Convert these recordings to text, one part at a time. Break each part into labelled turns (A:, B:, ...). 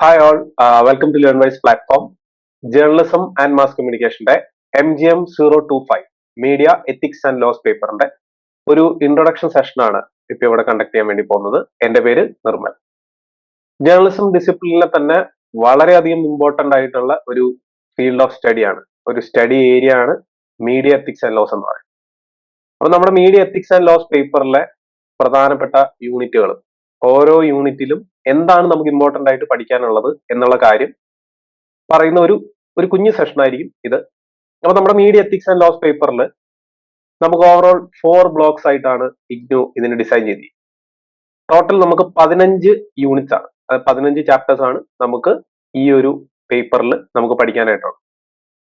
A: Hi all welcome to learn wise platform journalism and mass കമ്മ്യൂണിക്കേഷന്റെ M G M zero two five media ethics and laws പേപ്പറിന്റെ ഒരു introduction സെഷനാണ് ഇപ്പൊ ഇവിടെ conduct ചെയ്യാൻ വേണ്ടി പോകുന്നത്. എന്റെ പേര് നിർമ്മൽ. ജേർണലിസം ഡിസിപ്ലിനിലെ തന്നെ വളരെയധികം ഇമ്പോർട്ടന്റ് ആയിട്ടുള്ള ഒരു ഫീൽഡ് ഓഫ് സ്റ്റഡിയാണ് ഒരു സ്റ്റഡി ഏരിയ ആണ് മീഡിയ എത്തിക്സ് ആൻഡ് ലോസ് എന്ന് പറയുന്നത്. അപ്പൊ നമ്മുടെ മീഡിയ എത്തിക്സ് ആൻഡ് ലോസ് പേപ്പറിലെ പ്രധാനപ്പെട്ട യൂണിറ്റുകൾ ഓരോ യൂണിറ്റിലും എന്താണ് നമുക്ക് ഇമ്പോർട്ടന്റ് ആയിട്ട് പഠിക്കാനുള്ളത് എന്നുള്ള കാര്യം പറയുന്ന ഒരു ഒരു കുഞ്ഞു സെഷൻ ആയിരിക്കും ഇത്. അപ്പൊ നമ്മുടെ മീഡിയ എത്തിക്സ് ആൻഡ് ലോസ് പേപ്പറിൽ നമുക്ക് ഓവറോൾ ഫോർ ബ്ലോക്സ് ആയിട്ടാണ് ഇഗ്നു ഇതിന് ഡിസൈൻ ചെയ്തത് ടോട്ടൽ നമുക്ക് പതിനഞ്ച് യൂണിറ്റ്സ് ആണ്. അതായത് പതിനഞ്ച് ചാപ്റ്റേഴ്സ് ആണ് നമുക്ക് ഈ ഒരു പേപ്പറിൽ നമുക്ക് പഠിക്കാനായിട്ടുള്ളത്.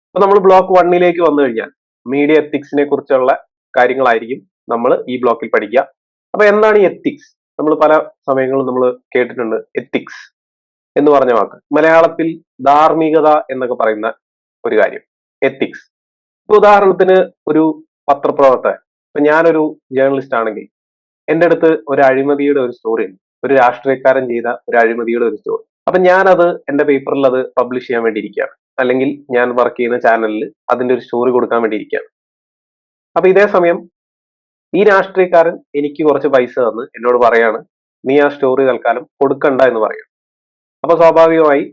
A: അപ്പൊ നമ്മൾ ബ്ലോക്ക് വണ്ണിലേക്ക് വന്നു കഴിഞ്ഞാൽ മീഡിയ എത്തിക്സിനെ കുറിച്ചുള്ള കാര്യങ്ങളായിരിക്കും നമ്മൾ ഈ ബ്ലോക്കിൽ പഠിക്കുക. അപ്പൊ എന്താണ് എത്തിക്സ് നമ്മൾ പല സമയങ്ങളും നമ്മൾ കേട്ടിട്ടുണ്ട് എത്തിക്സ് എന്ന് പറഞ്ഞ വാക്ക്. മലയാളത്തിൽ ധാർമ്മികത എന്നൊക്കെ പറയുന്ന ഒരു കാര്യം. എത്തിക്സ് ഉദാഹരണത്തിന് ഒരു പത്രപ്രവർത്തകൻ. ഇപ്പൊ ഞാനൊരു ജേർണലിസ്റ്റ് ആണെങ്കിൽ എന്റെ അടുത്ത് ഒരു അഴിമതിയുടെ ഒരു സ്റ്റോറി ഉണ്ട്. ഒരു രാഷ്ട്രീയക്കാരൻ ചെയ്ത ഒരു അഴിമതിയുടെ ഒരു സ്റ്റോറി അപ്പൊ ഞാനത് എന്റെ പേപ്പറിൽ അത് പബ്ലിഷ് ചെയ്യാൻ വേണ്ടിയിരിക്കുകയാണ് അല്ലെങ്കിൽ ഞാൻ വർക്ക് ചെയ്യുന്ന ചാനലിൽ അതിന്റെ ഒരു സ്റ്റോറി കൊടുക്കാൻ വേണ്ടിയിരിക്കുകയാണ് അപ്പൊ ഇതേ സമയം ഈ രാഷ്ട്രീയക്കാരൻ എനിക്ക് കുറച്ച് പൈസ തന്ന് എന്നോട് പറയാണ് നീ ആ സ്റ്റോറി തൽക്കാലം കൊടുക്കണ്ട എന്ന് പറയും അപ്പൊ സ്വാഭാവികമായി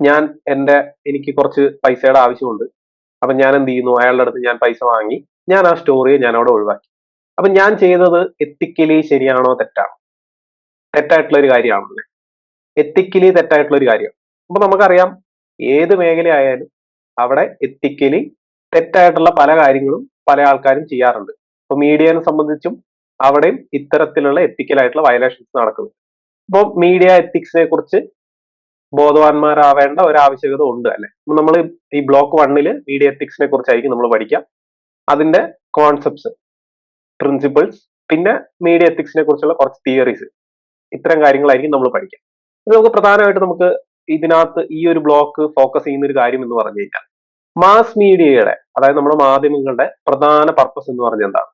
A: ഞാൻ എന്റെ എനിക്ക് കുറച്ച് പൈസയുടെ ആവശ്യമുണ്ട്. അപ്പൊ ഞാൻ എന്ത് ചെയ്യുന്നു? അയാളുടെ അടുത്ത് ഞാൻ പൈസ വാങ്ങി ഞാൻ ആ സ്റ്റോറിയെ ഞാൻ അവിടെ ഒഴിവാക്കി. അപ്പൊ ഞാൻ ചെയ്തത് എത്തിക്കലി ശരിയാണോ തെറ്റാണോ? തെറ്റായിട്ടുള്ള ഒരു കാര്യമാണല്ലേ? എത്തിക്കലി തെറ്റായിട്ടുള്ള ഒരു കാര്യമാണ് അപ്പൊ നമുക്കറിയാം ഏത് മേഖലയായാലും അവിടെ എത്തിക്കലി തെറ്റായിട്ടുള്ള പല കാര്യങ്ങളും പല ആൾക്കാരും ചെയ്യാറുണ്ട്. അപ്പൊ മീഡിയനെ സംബന്ധിച്ചും അവിടെയും ഇത്തരത്തിലുള്ള എത്തിക്കലായിട്ടുള്ള വയലേഷൻസ് നടക്കുന്നു. അപ്പോൾ മീഡിയ എത്തിക്സിനെ കുറിച്ച് ബോധവാന്മാരാവേണ്ട ഒരു ആവശ്യകത ഉണ്ട് അല്ലെ? നമ്മൾ ഈ ബ്ലോക്ക് വണ്ണിൽ മീഡിയ എത്തിക്സിനെ കുറിച്ചായിരിക്കും നമ്മൾ പഠിക്കാം അതിന്റെ കോൺസെപ്റ്റ്സ് പ്രിൻസിപ്പിൾസ് പിന്നെ മീഡിയ എത്തിക്സിനെ കുറിച്ചുള്ള കുറച്ച് തിയറീസ് ഇത്തരം കാര്യങ്ങളായിരിക്കും നമ്മൾ പഠിക്കാം ഇത് നമുക്ക് പ്രധാനമായിട്ട് നമുക്ക് ഇതിനകത്ത് ഈ ഒരു ബ്ലോക്ക് ഫോക്കസ് ചെയ്യുന്ന ഒരു കാര്യം എന്ന് പറഞ്ഞു കഴിഞ്ഞാൽ മാസ് മീഡിയയുടെ അതായത് നമ്മുടെ മാധ്യമങ്ങളുടെ പ്രധാന പർപ്പസ് എന്ന് പറഞ്ഞാൽ എന്താണ്?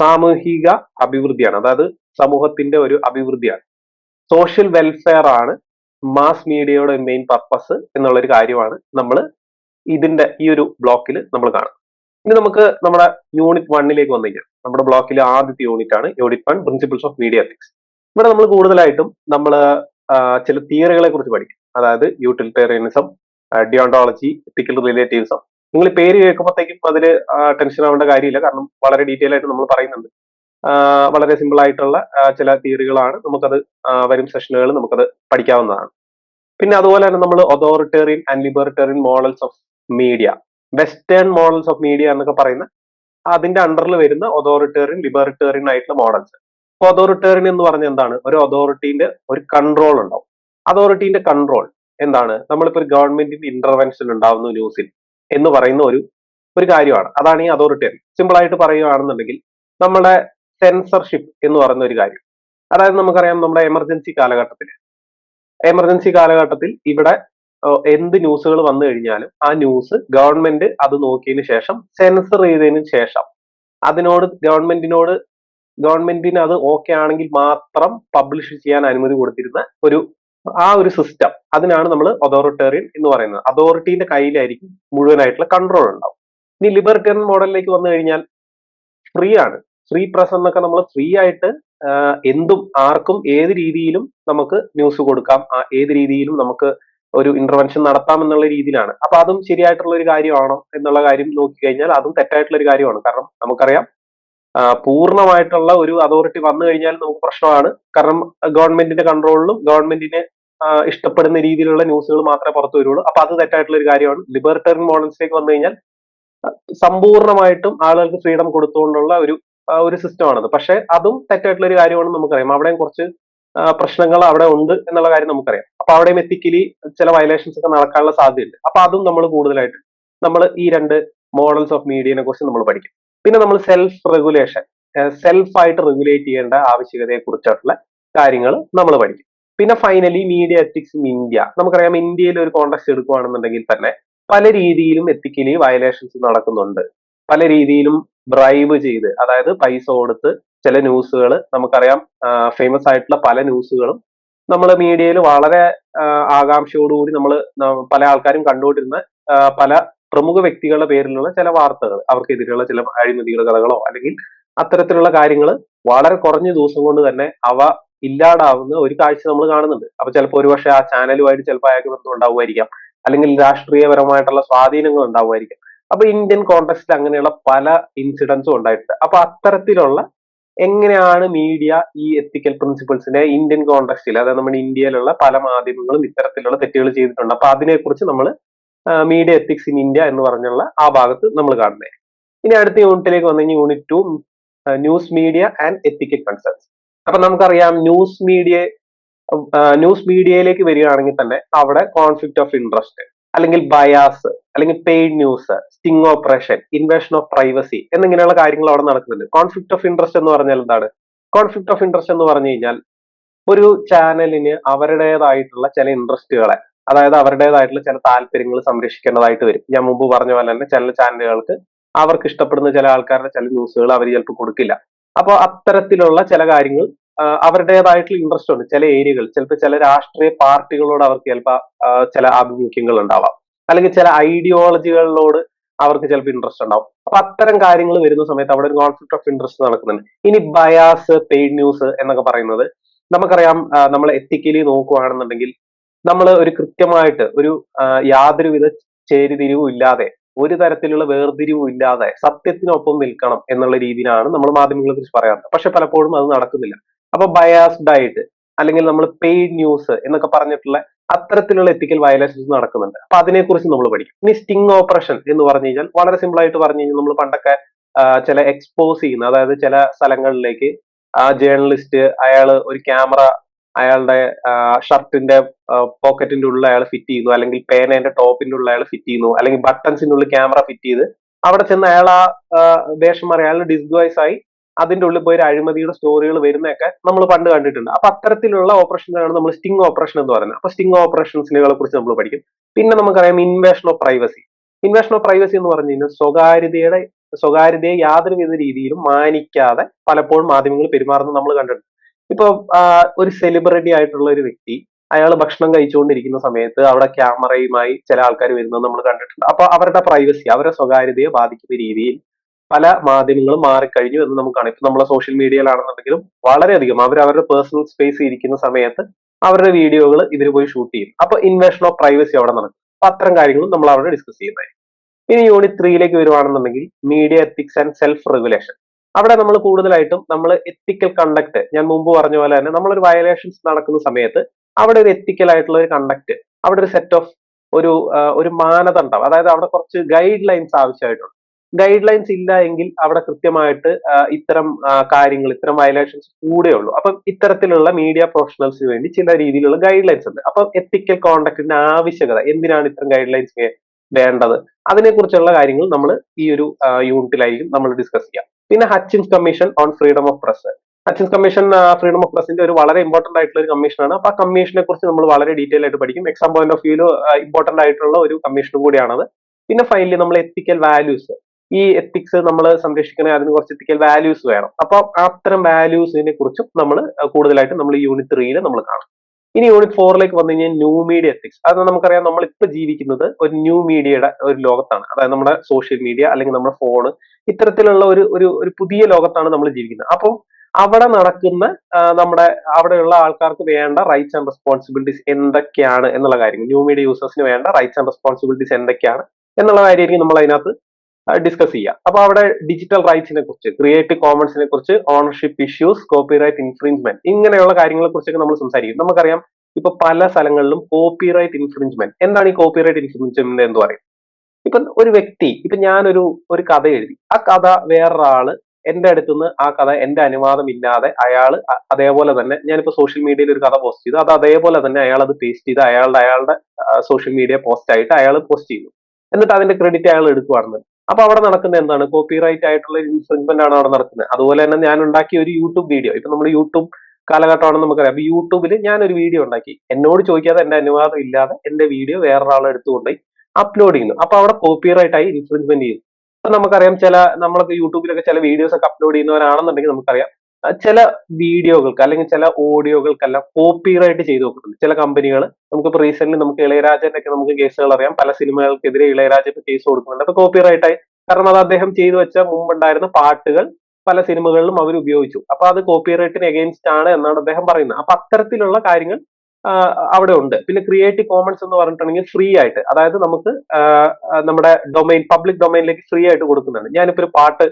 A: സാമൂഹിക അഭിവൃദ്ധിയാണ്. അതായത് സമൂഹത്തിന്റെ ഒരു അഭിവൃദ്ധിയാണ്. സോഷ്യൽ വെൽഫെയർ ആണ് മാസ് മീഡിയയുടെ മെയിൻ പർപ്പസ് എന്നുള്ള ഒരു കാര്യമാണ് നമ്മൾ ഇതിന്റെ ഈ ഒരു ബ്ലോക്കിൽ നമ്മൾ കാണുന്നത്. ഇനി നമുക്ക് നമ്മുടെ യൂണിറ്റ് വണ്ണിലേക്ക് വന്നു കഴിഞ്ഞാൽ നമ്മുടെ ബ്ലോക്കിലെ ആദ്യത്തെ യൂണിറ്റ് ആണ് unit one principles of media ethics ഇവിടെ നമ്മൾ കൂടുതലായിട്ടും നമ്മൾ ചില തിയറികളെ കുറിച്ച് പഠിക്കും. അതായത് യൂട്ടിലിറ്റേറിയനിസം ഡിയോണ്ടോളജി എത്തിക്കൽ റിലേറ്റീവ്സം നിങ്ങൾ പേര് കേൾക്കുമ്പോഴത്തേക്കും അതിൽ ടെൻഷൻ ആവേണ്ട കാര്യമില്ല. കാരണം വളരെ ഡീറ്റെയിൽ ആയിട്ട് നമ്മൾ പറയുന്നുണ്ട്. വളരെ സിമ്പിൾ ആയിട്ടുള്ള ചില തിയറികളാണ് നമുക്കത് വരും സെഷനുകൾ നമുക്കത് പഠിക്കാവുന്നതാണ്. പിന്നെ അതുപോലെ തന്നെ നമ്മൾ authoritarian and libertarian models of media western models of media എന്നൊക്കെ പറയുന്ന അതിന്റെ അണ്ടറിൽ വരുന്ന ഒതോറിറ്റേറിയൻ ലിബറിറ്റേറിയൻ ആയിട്ടുള്ള മോഡൽസ് അപ്പൊ ഒതോറിറ്റേറിയൻ എന്ന് പറഞ്ഞ എന്താണ്? ഒരു അതോറിറ്റീന്റെ ഒരു കൺട്രോൾ ഉണ്ടാവും. അതോറിറ്റീന്റെ കൺട്രോൾ എന്താണ്? നമ്മളിപ്പോ ഒരു ഗവൺമെന്റിന്റെ ഇന്റർവെൻഷൻ ഉണ്ടാവുന്ന ന്യൂസിൽ എന്ന് പറയുന്ന ഒരു ഒരു കാര്യമാണ്. അതാണ് ഈ അതോറിറ്റേറിയൻ സിമ്പിൾ ആയിട്ട് പറയുകയാണെന്നുണ്ടെങ്കിൽ നമ്മുടെ സെൻസർഷിപ്പ് എന്ന് പറയുന്ന ഒരു കാര്യം. അതായത് നമുക്കറിയാം നമ്മുടെ എമർജൻസി കാലഘട്ടത്തിൽ. എമർജൻസി കാലഘട്ടത്തിൽ ഇവിടെ എന്ത് ന്യൂസുകൾ വന്നു കഴിഞ്ഞാലും ആ ന്യൂസ് ഗവൺമെന്റ് അത് നോക്കിയതിന് ശേഷം സെൻസർ ചെയ്തതിന് ശേഷം അതിനോട് ഗവൺമെന്റിനോട് ഗവൺമെന്റിന് അത് ഓക്കെ ആണെങ്കിൽ മാത്രം പബ്ലിഷ് ചെയ്യാൻ അനുമതി കൊടുത്തിരുന്ന ഒരു ആ ഒരു സിസ്റ്റം അതിനാണ് നമ്മൾ അതോറിറ്റേറിയൻ എന്ന് പറയുന്നത്. അതോറിറ്റീന്റെ കയ്യിലായിരിക്കും മുഴുവനായിട്ടുള്ള കൺട്രോൾ ഉണ്ടാവും. ഇനി ലിബർട്ടേറിയൻ മോഡലിലേക്ക് വന്നു കഴിഞ്ഞാൽ ഫ്രീ ആണ്. ഫ്രീ പ്രസ് എന്നൊക്കെ നമ്മൾ ഫ്രീ ആയിട്ട് എന്തും ആർക്കും ഏത് രീതിയിലും നമുക്ക് ന്യൂസ് കൊടുക്കാം. ഏത് രീതിയിലും നമുക്ക് ഒരു ഇന്റർവെൻഷൻ നടത്താം എന്നുള്ള രീതിയിലാണ്. അപ്പൊ അതും ശരിയായിട്ടുള്ള ഒരു കാര്യമാണോ എന്നുള്ള കാര്യം നോക്കി കഴിഞ്ഞാൽ അതും തെറ്റായിട്ടുള്ള ഒരു കാര്യമാണ്. കാരണം നമുക്കറിയാം പൂർണമായിട്ടുള്ള ഒരു അതോറിറ്റി വന്നു കഴിഞ്ഞാൽ നമുക്ക് പ്രശ്നമാണ്. കാരണം ഗവൺമെന്റിന്റെ കൺട്രോളിലും ഗവൺമെന്റിനെ ഇഷ്ടപ്പെടുന്ന രീതിയിലുള്ള ന്യൂസുകൾ മാത്രമേ പുറത്തു വരുള്ളൂ. അപ്പൊ അത് തെറ്റായിട്ടുള്ള ഒരു കാര്യമാണ്. ലിബർട്ടറിയൻ മോഡൽസിലേക്ക് വന്നു കഴിഞ്ഞാൽ സമ്പൂർണമായിട്ടും ആളുകൾക്ക് ഫ്രീഡം കൊടുത്തുകൊണ്ടുള്ള ഒരു ഒരു സിസ്റ്റമാണത് പക്ഷെ അതും തെറ്റായിട്ടുള്ള ഒരു കാര്യമാണെന്ന് നമുക്കറിയാം. അവിടെയും കുറച്ച് പ്രശ്നങ്ങൾ അവിടെ ഉണ്ട് എന്നുള്ള കാര്യം നമുക്കറിയാം. അപ്പൊ അവിടെയും എത്തിക്കലി ചില വയലേഷൻസ് ഒക്കെ നടക്കാനുള്ള സാധ്യതയുണ്ട്. അപ്പൊ അതും നമ്മൾ കൂടുതലായിട്ട് നമ്മൾ ഈ രണ്ട് മോഡൽസ് ഓഫ് മീഡിയനെ കുറിച്ച് നമ്മൾ പഠിക്കും. പിന്നെ നമ്മൾ സെൽഫ് റെഗുലേഷൻ സെൽഫ് ആയിട്ട് റെഗുലേറ്റ് ചെയ്യേണ്ട ആവശ്യകതയെ കുറിച്ചിട്ടുള്ള കാര്യങ്ങൾ നമ്മൾ പഠിക്കും. പിന്നെ finally media ethics in India നമുക്കറിയാം ഇന്ത്യയിൽ ഒരു കോണ്ടക്സ്റ്റ് എടുക്കുകയാണെന്നുണ്ടെങ്കിൽ തന്നെ പല രീതിയിലും എത്തിക്കലി വയലേഷൻസ് നടക്കുന്നുണ്ട്. പല രീതിയിലും ബ്രൈബ് ചെയ്ത് അതായത് പൈസ കൊടുത്ത് ചില ന്യൂസുകൾ നമുക്കറിയാം ഫേമസ് ആയിട്ടുള്ള പല ന്യൂസുകളും നമ്മൾ മീഡിയയിൽ വളരെ ആകാംക്ഷയോടുകൂടി നമ്മൾ പല ആൾക്കാരും കണ്ടുകൊണ്ടിരുന്ന പല പ്രമുഖ വ്യക്തികളുടെ പേരിലുള്ള ചില വാർത്തകൾ അവർക്കെതിരെയുള്ള ചില അഴിമതികൾ കഥകളോ അല്ലെങ്കിൽ അത്തരത്തിലുള്ള കാര്യങ്ങൾ വളരെ കുറഞ്ഞ ദിവസം കൊണ്ട് തന്നെ അവ ഇല്ലാതാവുന്ന ഒരു കാഴ്ച നമ്മൾ കാണുന്നുണ്ട്. അപ്പൊ ചിലപ്പോൾ ഒരുപക്ഷെ ആ ചാനലുമായിട്ട് ചിലപ്പോൾ അയാൾക്ക് ബന്ധം ഉണ്ടാവുമായിരിക്കാം അല്ലെങ്കിൽ രാഷ്ട്രീയപരമായിട്ടുള്ള സ്വാധീനങ്ങൾ ഉണ്ടാവുമായിരിക്കാം. അപ്പൊ ഇന്ത്യൻ കോണ്ടെക്സ്റ്റിൽ അങ്ങനെയുള്ള പല ഇൻസിഡൻസും ഉണ്ടായിട്ടുണ്ട്. അപ്പൊ അത്തരത്തിലുള്ള എങ്ങനെയാണ് മീഡിയ ഈ എത്തിക്കൽ പ്രിൻസിപ്പിൾസിനെ ഇന്ത്യൻ കോണ്ടെക്സ്റ്റിൽ അതായത് നമ്മുടെ ഇന്ത്യയിലുള്ള പല മാധ്യമങ്ങളും ഇത്തരത്തിലുള്ള തെറ്റുകൾ ചെയ്തിട്ടുണ്ട്. അപ്പൊ അതിനെക്കുറിച്ച് നമ്മൾ മീഡിയ എത്തിക്സ് ഇൻ ഇന്ത്യ എന്ന് പറഞ്ഞുള്ള ആ ഭാഗത്ത് നമ്മൾ കാണുന്നത് ഇനി അടുത്ത യൂണിറ്റിലേക്ക് വന്നു കഴിഞ്ഞാൽ unit two news media and ethical concerns അപ്പൊ നമുക്കറിയാം ന്യൂസ് മീഡിയ ന്യൂസ് മീഡിയയിലേക്ക് വരികയാണെങ്കിൽ തന്നെ അവിടെ കോൺഫ്ലിക്ട് ഓഫ് ഇൻട്രസ്റ്റ് അല്ലെങ്കിൽ ബയാസ് അല്ലെങ്കിൽ paid news sting operation invasion of privacy എന്നിങ്ങനെയുള്ള കാര്യങ്ങൾ അവിടെ നടക്കുന്നുണ്ട്. കോൺഫ്ലിക്ട് ഓഫ് ഇൻട്രസ്റ്റ് എന്ന് പറഞ്ഞാൽ എന്താണ്? കോൺഫ്ലിക്ട് ഓഫ് ഇൻട്രസ്റ്റ് എന്ന് പറഞ്ഞു കഴിഞ്ഞാൽ ഒരു ചാനലിന് അവരുടേതായിട്ടുള്ള ചില ഇൻട്രസ്റ്റുകളെ അതായത് അവരുടേതായിട്ടുള്ള ചില താല്പര്യങ്ങൾ സംരക്ഷിക്കേണ്ടതായിട്ട് വരും. ഞാൻ മുമ്പ് പറഞ്ഞ പോലെ തന്നെ ചില ചാനലുകൾക്ക് അവർക്ക് ഇഷ്ടപ്പെടുന്ന ചില ആൾക്കാരുടെ ചില ന്യൂസുകൾ അവർ ചിലപ്പോൾ കൊടുക്കില്ല. അപ്പോൾ അത്തരത്തിലുള്ള ചില കാര്യങ്ങൾ അവരുടേതായിട്ടുള്ള ഇൻട്രസ്റ്റ് ഉണ്ട്. ചില ഏരിയകൾ ചിലപ്പോൾ ചില രാഷ്ട്രീയ പാർട്ടികളോട് അവർക്ക് ചിലപ്പോൾ ചില ആഭിമുഖ്യങ്ങൾ ഉണ്ടാവാം. അല്ലെങ്കിൽ ചില ഐഡിയോളജികളിലോട് അവർക്ക് ചിലപ്പോൾ ഇൻട്രസ്റ്റ് ഉണ്ടാവും. അപ്പൊ അത്തരം കാര്യങ്ങൾ വരുന്ന സമയത്ത് അവിടെ ഒരു കോൺഫ്ലിക്ട് ഓഫ് ഇൻട്രസ്റ്റ് നടക്കുന്നുണ്ട്. ഇനി ബയാസ് പെയ്ഡ് ന്യൂസ് എന്നൊക്കെ പറയുന്നത് നമുക്കറിയാം നമ്മൾ എത്തിക്കലി നോക്കുകയാണെന്നുണ്ടെങ്കിൽ നമ്മൾ ഒരു കൃത്യമായിട്ട് ഒരു യാതൊരുവിധ ചേരിതിരിവും ഇല്ലാതെ ഒരു തരത്തിലുള്ള വേർതിരിവും ഇല്ലാതെ സത്യത്തിനൊപ്പം നിൽക്കണം എന്നുള്ള രീതിയിലാണ് നമ്മൾ മാധ്യമങ്ങളെ കുറിച്ച് പറയാറുണ്ട് പക്ഷെ പലപ്പോഴും അത് നടക്കുന്നില്ല. അപ്പൊ ബയാസ്ഡ് ആയിട്ട് അല്ലെങ്കിൽ നമ്മൾ പെയ്ഡ് ന്യൂസ് എന്നൊക്കെ പറഞ്ഞിട്ടുള്ള അത്തരത്തിലുള്ള എത്തിക്കൽ വയലേഷൻസ് നടക്കുന്നുണ്ട്. അപ്പൊ അതിനെക്കുറിച്ച് നമ്മൾ പഠിക്കും. ഇനി സ്റ്റിംഗ് ഓപ്പറേഷൻ എന്ന് പറഞ്ഞു കഴിഞ്ഞാൽ വളരെ സിമ്പിൾ ആയിട്ട് പറഞ്ഞു കഴിഞ്ഞാൽ നമ്മൾ പണ്ടൊക്കെ ചില എക്സ്പോസ് ചെയ്യുന്ന അതായത് ചില സ്ഥലങ്ങളിലേക്ക് ആ ജേർണലിസ്റ്റ് അയാൾ ഒരു ക്യാമറ അയാളുടെ ഷർട്ടിന്റെ പോക്കറ്റിന്റെ ഉള്ളിൽ അയാൾ ഫിറ്റ് ചെയ്യുന്നു. അല്ലെങ്കിൽ പേനേന്റെ ടോപ്പിന്റെ ഉള്ളിൽ അയാൾ ഫിറ്റ് ചെയ്യുന്നു. അല്ലെങ്കിൽ ബട്ടൺസിന്റെ ഉള്ളിൽ ക്യാമറ ഫിറ്റ് ചെയ്ത് അവിടെ ചെന്ന് അയാൾ ആ വേഷം അയാൾ ഡിസ്ഗ്വൈസ് ആയി അതിന്റെ ഉള്ളിൽ പോയി അഴിമതിയുടെ സ്റ്റോറികൾ വരുന്നതൊക്കെ നമ്മൾ പണ്ട് കണ്ടിട്ടുണ്ട്. അപ്പൊ അത്തരത്തിലുള്ള ഓപ്പറേഷനാണ് നമ്മൾ സ്റ്റിംഗ് ഓപ്പറേഷൻ എന്ന് പറയുന്നത്. അപ്പൊ സ്റ്റിംഗ് ഓപ്പറേഷൻസിനെ കുറിച്ച് നമ്മൾ പഠിക്കും. പിന്നെ നമുക്കറിയാം invasion of privacy invasion of privacy എന്ന് പറഞ്ഞു കഴിഞ്ഞാൽ സ്വകാര്യതയുടെ സ്വകാര്യതയെ യാതൊരുവിധ രീതിയിലും മാനിക്കാതെ പലപ്പോഴും മാധ്യമങ്ങൾ പെരുമാറുന്നത് നമ്മൾ കണ്ടിട്ടുണ്ട്. ഇപ്പൊ ഒരു സെലിബ്രിറ്റി ആയിട്ടുള്ള ഒരു വ്യക്തി അയാൾ ഭക്ഷണം കഴിച്ചുകൊണ്ടിരിക്കുന്ന സമയത്ത് അവിടെ ക്യാമറയുമായി ചില ആൾക്കാർ വരുന്നത് നമ്മൾ കണ്ടിട്ടുണ്ട്. അപ്പൊ അവരുടെ പ്രൈവസി അവരുടെ സ്വകാര്യതയെ ബാധിക്കുന്ന രീതിയിൽ പല മാധ്യമങ്ങളും മാറിക്കഴിഞ്ഞു എന്ന് നമുക്ക് കാണാം ഇപ്പൊ നമ്മളെ സോഷ്യൽ മീഡിയയിലാണെന്നുണ്ടെങ്കിലും വളരെയധികം അവർ അവരുടെ പേഴ്സണൽ സ്പേസ് ഇരിക്കുന്ന സമയത്ത് അവരുടെ വീഡിയോകൾ ഇവർ പോയി ഷൂട്ട് ചെയ്യും. അപ്പൊ ഇൻവേഷൻ ഓഫ് പ്രൈവസി അവിടെ നടക്കും. അപ്പൊ അത്തരം കാര്യങ്ങളും നമ്മൾ അവിടെ ഡിസ്കസ് ചെയ്യുന്നതായിരിക്കും. ഇനി യൂണിറ്റ് ത്രീയിലേക്ക് വരുവാണെന്നുണ്ടെങ്കിൽ media ethics and self regulation അവിടെ നമ്മൾ കൂടുതലായിട്ടും നമ്മൾ എത്തിക്കൽ കണ്ടക്ട് ഞാൻ മുമ്പ് പറഞ്ഞ പോലെ തന്നെ നമ്മളൊരു വയലേഷൻസ് നടക്കുന്ന സമയത്ത് അവിടെ ഒരു എത്തിക്കൽ ആയിട്ടുള്ള ഒരു കണ്ടക്ട് അവിടെ ഒരു സെറ്റ് ഓഫ് ഒരു ഒരു മാനദണ്ഡം അതായത് അവിടെ കുറച്ച് ഗൈഡ് ലൈൻസ് ആവശ്യമായിട്ടുണ്ട്. ഗൈഡ് ലൈൻസ് ഇല്ല എങ്കിൽ അവിടെ കൃത്യമായിട്ട് ഇത്തരം കാര്യങ്ങൾ ഇത്തരം വയലേഷൻസ് കൂടെയുള്ളൂ അപ്പം ഇത്തരത്തിലുള്ള മീഡിയ പ്രൊഫഷണൽസിന് വേണ്ടി ചില രീതിയിലുള്ള ഗൈഡ് ലൈൻസ് ഉണ്ട്. അപ്പം എത്തിക്കൽ കോണ്ടക്റ്റിന്റെ ആവശ്യകത എന്തിനാണ് ഇത്തരം ഗൈഡ് ലൈൻസ് വേണ്ടത്? അതിനെക്കുറിച്ചുള്ള കാര്യങ്ങൾ നമ്മൾ ഈ ഒരു യൂണിറ്റിലായിരിക്കും നമ്മൾ ഡിസ്കസ് ചെയ്യാം. പിന്നെ Hutchins commission on freedom of press Hutchins commission freedom of പ്രസിന്റെ ഒരു വളരെ ഇമ്പോർട്ടന്റ് ആയിട്ടുള്ള ഒരു കമ്മീഷനാണ് അപ്പൊ ആ കമ്മീഷനെ കുറിച്ച് നമ്മൾ വളരെ ഡീറ്റെയിൽ ആയിട്ട് പഠിക്കും. Exam point of view important ആയിട്ടുള്ള ഒരു കമ്മീഷൻ കൂടിയാണത്. പിന്നെ ഫൈനലി നമ്മൾ എത്തിക്കൽ വാല്യൂസ് ഈ എത്തിക്സ് നമ്മൾ സംരക്ഷിക്കണേ അതിന് കുറച്ച് എത്തിക്കൽ വാല്യൂസ് വേണം. അപ്പൊ അത്തരം വാല്യൂസിനെ കുറിച്ചും നമ്മൾ കൂടുതലായിട്ട് നമ്മൾ യൂണിറ്റ് ത്രീയിൽ നമ്മൾ കാണും. ഇനി യൂണിറ്റ് ഫോറിലേക്ക് വന്നു കഴിഞ്ഞാൽ ന്യൂ മീഡിയ എത്തിക്സ് അത് നമുക്കറിയാം നമ്മൾ ഇപ്പൊ ജീവിക്കുന്നത് ഒരു ന്യൂ മീഡിയയുടെ ഒരു ലോകത്താണ്. അതായത് നമ്മുടെ സോഷ്യൽ മീഡിയ അല്ലെങ്കിൽ നമ്മുടെ ഫോണ് ഇത്തരത്തിലുള്ള ഒരു ഒരു ഒരു പുതിയ ലോകത്താണ് നമ്മൾ ജീവിക്കുന്നത്. അപ്പം അവിടെ നടക്കുന്ന നമ്മുടെ അവിടെയുള്ള ആൾക്കാർക്ക് വേണ്ട റൈറ്റ്സ് ആൻഡ് റെസ്പോൺസിബിലിറ്റീസ് എന്തൊക്കെയാണ് എന്നുള്ള കാര്യങ്ങൾ. ന്യൂ മീഡിയ യൂസേഴ്സിന് വേണ്ട റൈറ്റ്സ് ആൻഡ് റെസ്പോൺസിബിലിറ്റീസ് എന്തൊക്കെയാണ് എന്നുള്ള കാര്യമായിരിക്കും നമ്മൾ അതിനകത്ത് ഡിസ്കസ് ചെയ്യാം. അപ്പൊ അവിടെ ഡിജിറ്റൽ റൈറ്റ്സിനെ കുറിച്ച് ക്രിയേറ്റീവ് കോമൺസിനെ കുറിച്ച് ഓണർഷിപ്പ് ഇഷ്യൂസ് കോപ്പിറൈറ്റ് ഇൻഫ്രിഞ്ച്മെന്റ് ഇങ്ങനെയുള്ള കാര്യങ്ങളെ കുറിച്ചൊക്കെ നമ്മൾ സംസാരിക്കും. നമുക്കറിയാം ഇപ്പൊ പല സ്ഥലങ്ങളിലും കോപ്പിറൈറ്റ് ഇൻഫ്രിഞ്ച്മെന്റ് എന്താണ് ഈ കോപ്പിറൈറ്റ് ഇൻഫ്രിഞ്ച്മെന്റ് എന്ന് പറയും? ഇപ്പൊ ഒരു വ്യക്തി ഇപ്പൊ ഞാനൊരു ഒരു കഥ എഴുതി. ആ കഥ വേറൊരാൾ എന്റെ അടുത്തുനിന്ന് ആ കഥ എന്റെ അനുവാദം ഇല്ലാതെ അയാൾ അതേപോലെ തന്നെ ഞാനിപ്പോ സോഷ്യൽ മീഡിയയിൽ ഒരു കഥ പോസ്റ്റ് ചെയ്തു. അത് അതേപോലെ തന്നെ അയാൾ അത് പേസ്റ്റ് ചെയ്ത് അയാളുടെ അയാളുടെ സോഷ്യൽ മീഡിയ പോസ്റ്റ് ആയിട്ട് അയാൾ പോസ്റ്റ് ചെയ്യുന്നു. എന്നിട്ട് അതിന്റെ ക്രെഡിറ്റ് അയാൾ എടുക്കുവാണെന്ന് അപ്പൊ അവിടെ നടക്കുന്നത് എന്താണ്? കോപ്പിറൈറ്റ് ആയിട്ടുള്ള ഇൻഫ്രിഞ്ച്മെന്റ് ആണ് അവിടെ നടക്കുന്നത്. അതുപോലെ തന്നെ ഞാൻ ഉണ്ടാക്കിയ ഒരു യൂട്യൂബ് വീഡിയോ ഇപ്പൊ നമ്മൾ യൂട്യൂബ് കാലഘട്ടമാണെന്ന് നമുക്കറിയാം. അപ്പൊ യൂട്യൂബിൽ ഞാൻ ഒരു വീഡിയോ ഉണ്ടാക്കി. എന്നോട് ചോദിക്കാതെ എന്റെ അനുവാദം ഇല്ലാതെ എന്റെ വീഡിയോ വേറൊരാളെ എടുത്തുകൊണ്ടുപോയി അപ്ലോഡ് ചെയ്യുന്നു. അപ്പൊ അവിടെ കോപ്പിറൈറ്റ് ആയി ഇൻഫ്രിഞ്ച്മെന്റ് ചെയ്യുന്നു. നമുക്കറിയാം ചില നമ്മളൊക്കെ യൂട്യൂബിലൊക്കെ ചില വീഡിയോസ് ഒക്കെ അപ്ലോഡ് ചെയ്യുന്നവരാണെന്നുണ്ടെങ്കിൽ നമുക്കറിയാം ചില വീഡിയോകൾക്ക് അല്ലെങ്കിൽ ചില ഓഡിയോകൾക്കെല്ലാം കോപ്പിറൈറ്റ് ചെയ്ത് വെക്കുന്നുണ്ട്. ചില കമ്പനികൾ നമുക്കിപ്പോൾ റീസെന്റ് നമുക്ക് ഇളയരാജന്റെ ഒക്കെ നമുക്ക് കേസുകൾ അറിയാം. പല സിനിമകൾക്കെതിരെ ഇളയരാജ ഇപ്പൊ കേസ് കൊടുക്കുന്നുണ്ട്. അപ്പൊ കോപ്പിറൈറ്റായി കാരണം അത് അദ്ദേഹം ചെയ്തു വെച്ച മുമ്പുണ്ടായിരുന്ന പാട്ടുകൾ പല സിനിമകളിലും അവർ ഉപയോഗിച്ചു. അപ്പൊ അത് കോപ്പിറൈറ്റിന് എഗെയിൻസ്റ്റ് ആണ് എന്നാണ് അദ്ദേഹം പറയുന്നത്. അപ്പൊ അത്തരത്തിലുള്ള കാര്യങ്ങൾ അവിടെ ഉണ്ട്. പിന്നെ ക്രിയേറ്റീവ് കോമൺസ് എന്ന് പറഞ്ഞിട്ടുണ്ടെങ്കിൽ ഫ്രീ ആയിട്ട്. അതായത് നമുക്ക് നമ്മുടെ ഡൊമൈൻ പബ്ലിക് ഡൊമൈനിലേക്ക് ഫ്രീ ആയിട്ട് കൊടുക്കുന്നുണ്ട്. ഞാനിപ്പോ ഒരു പാട്ട്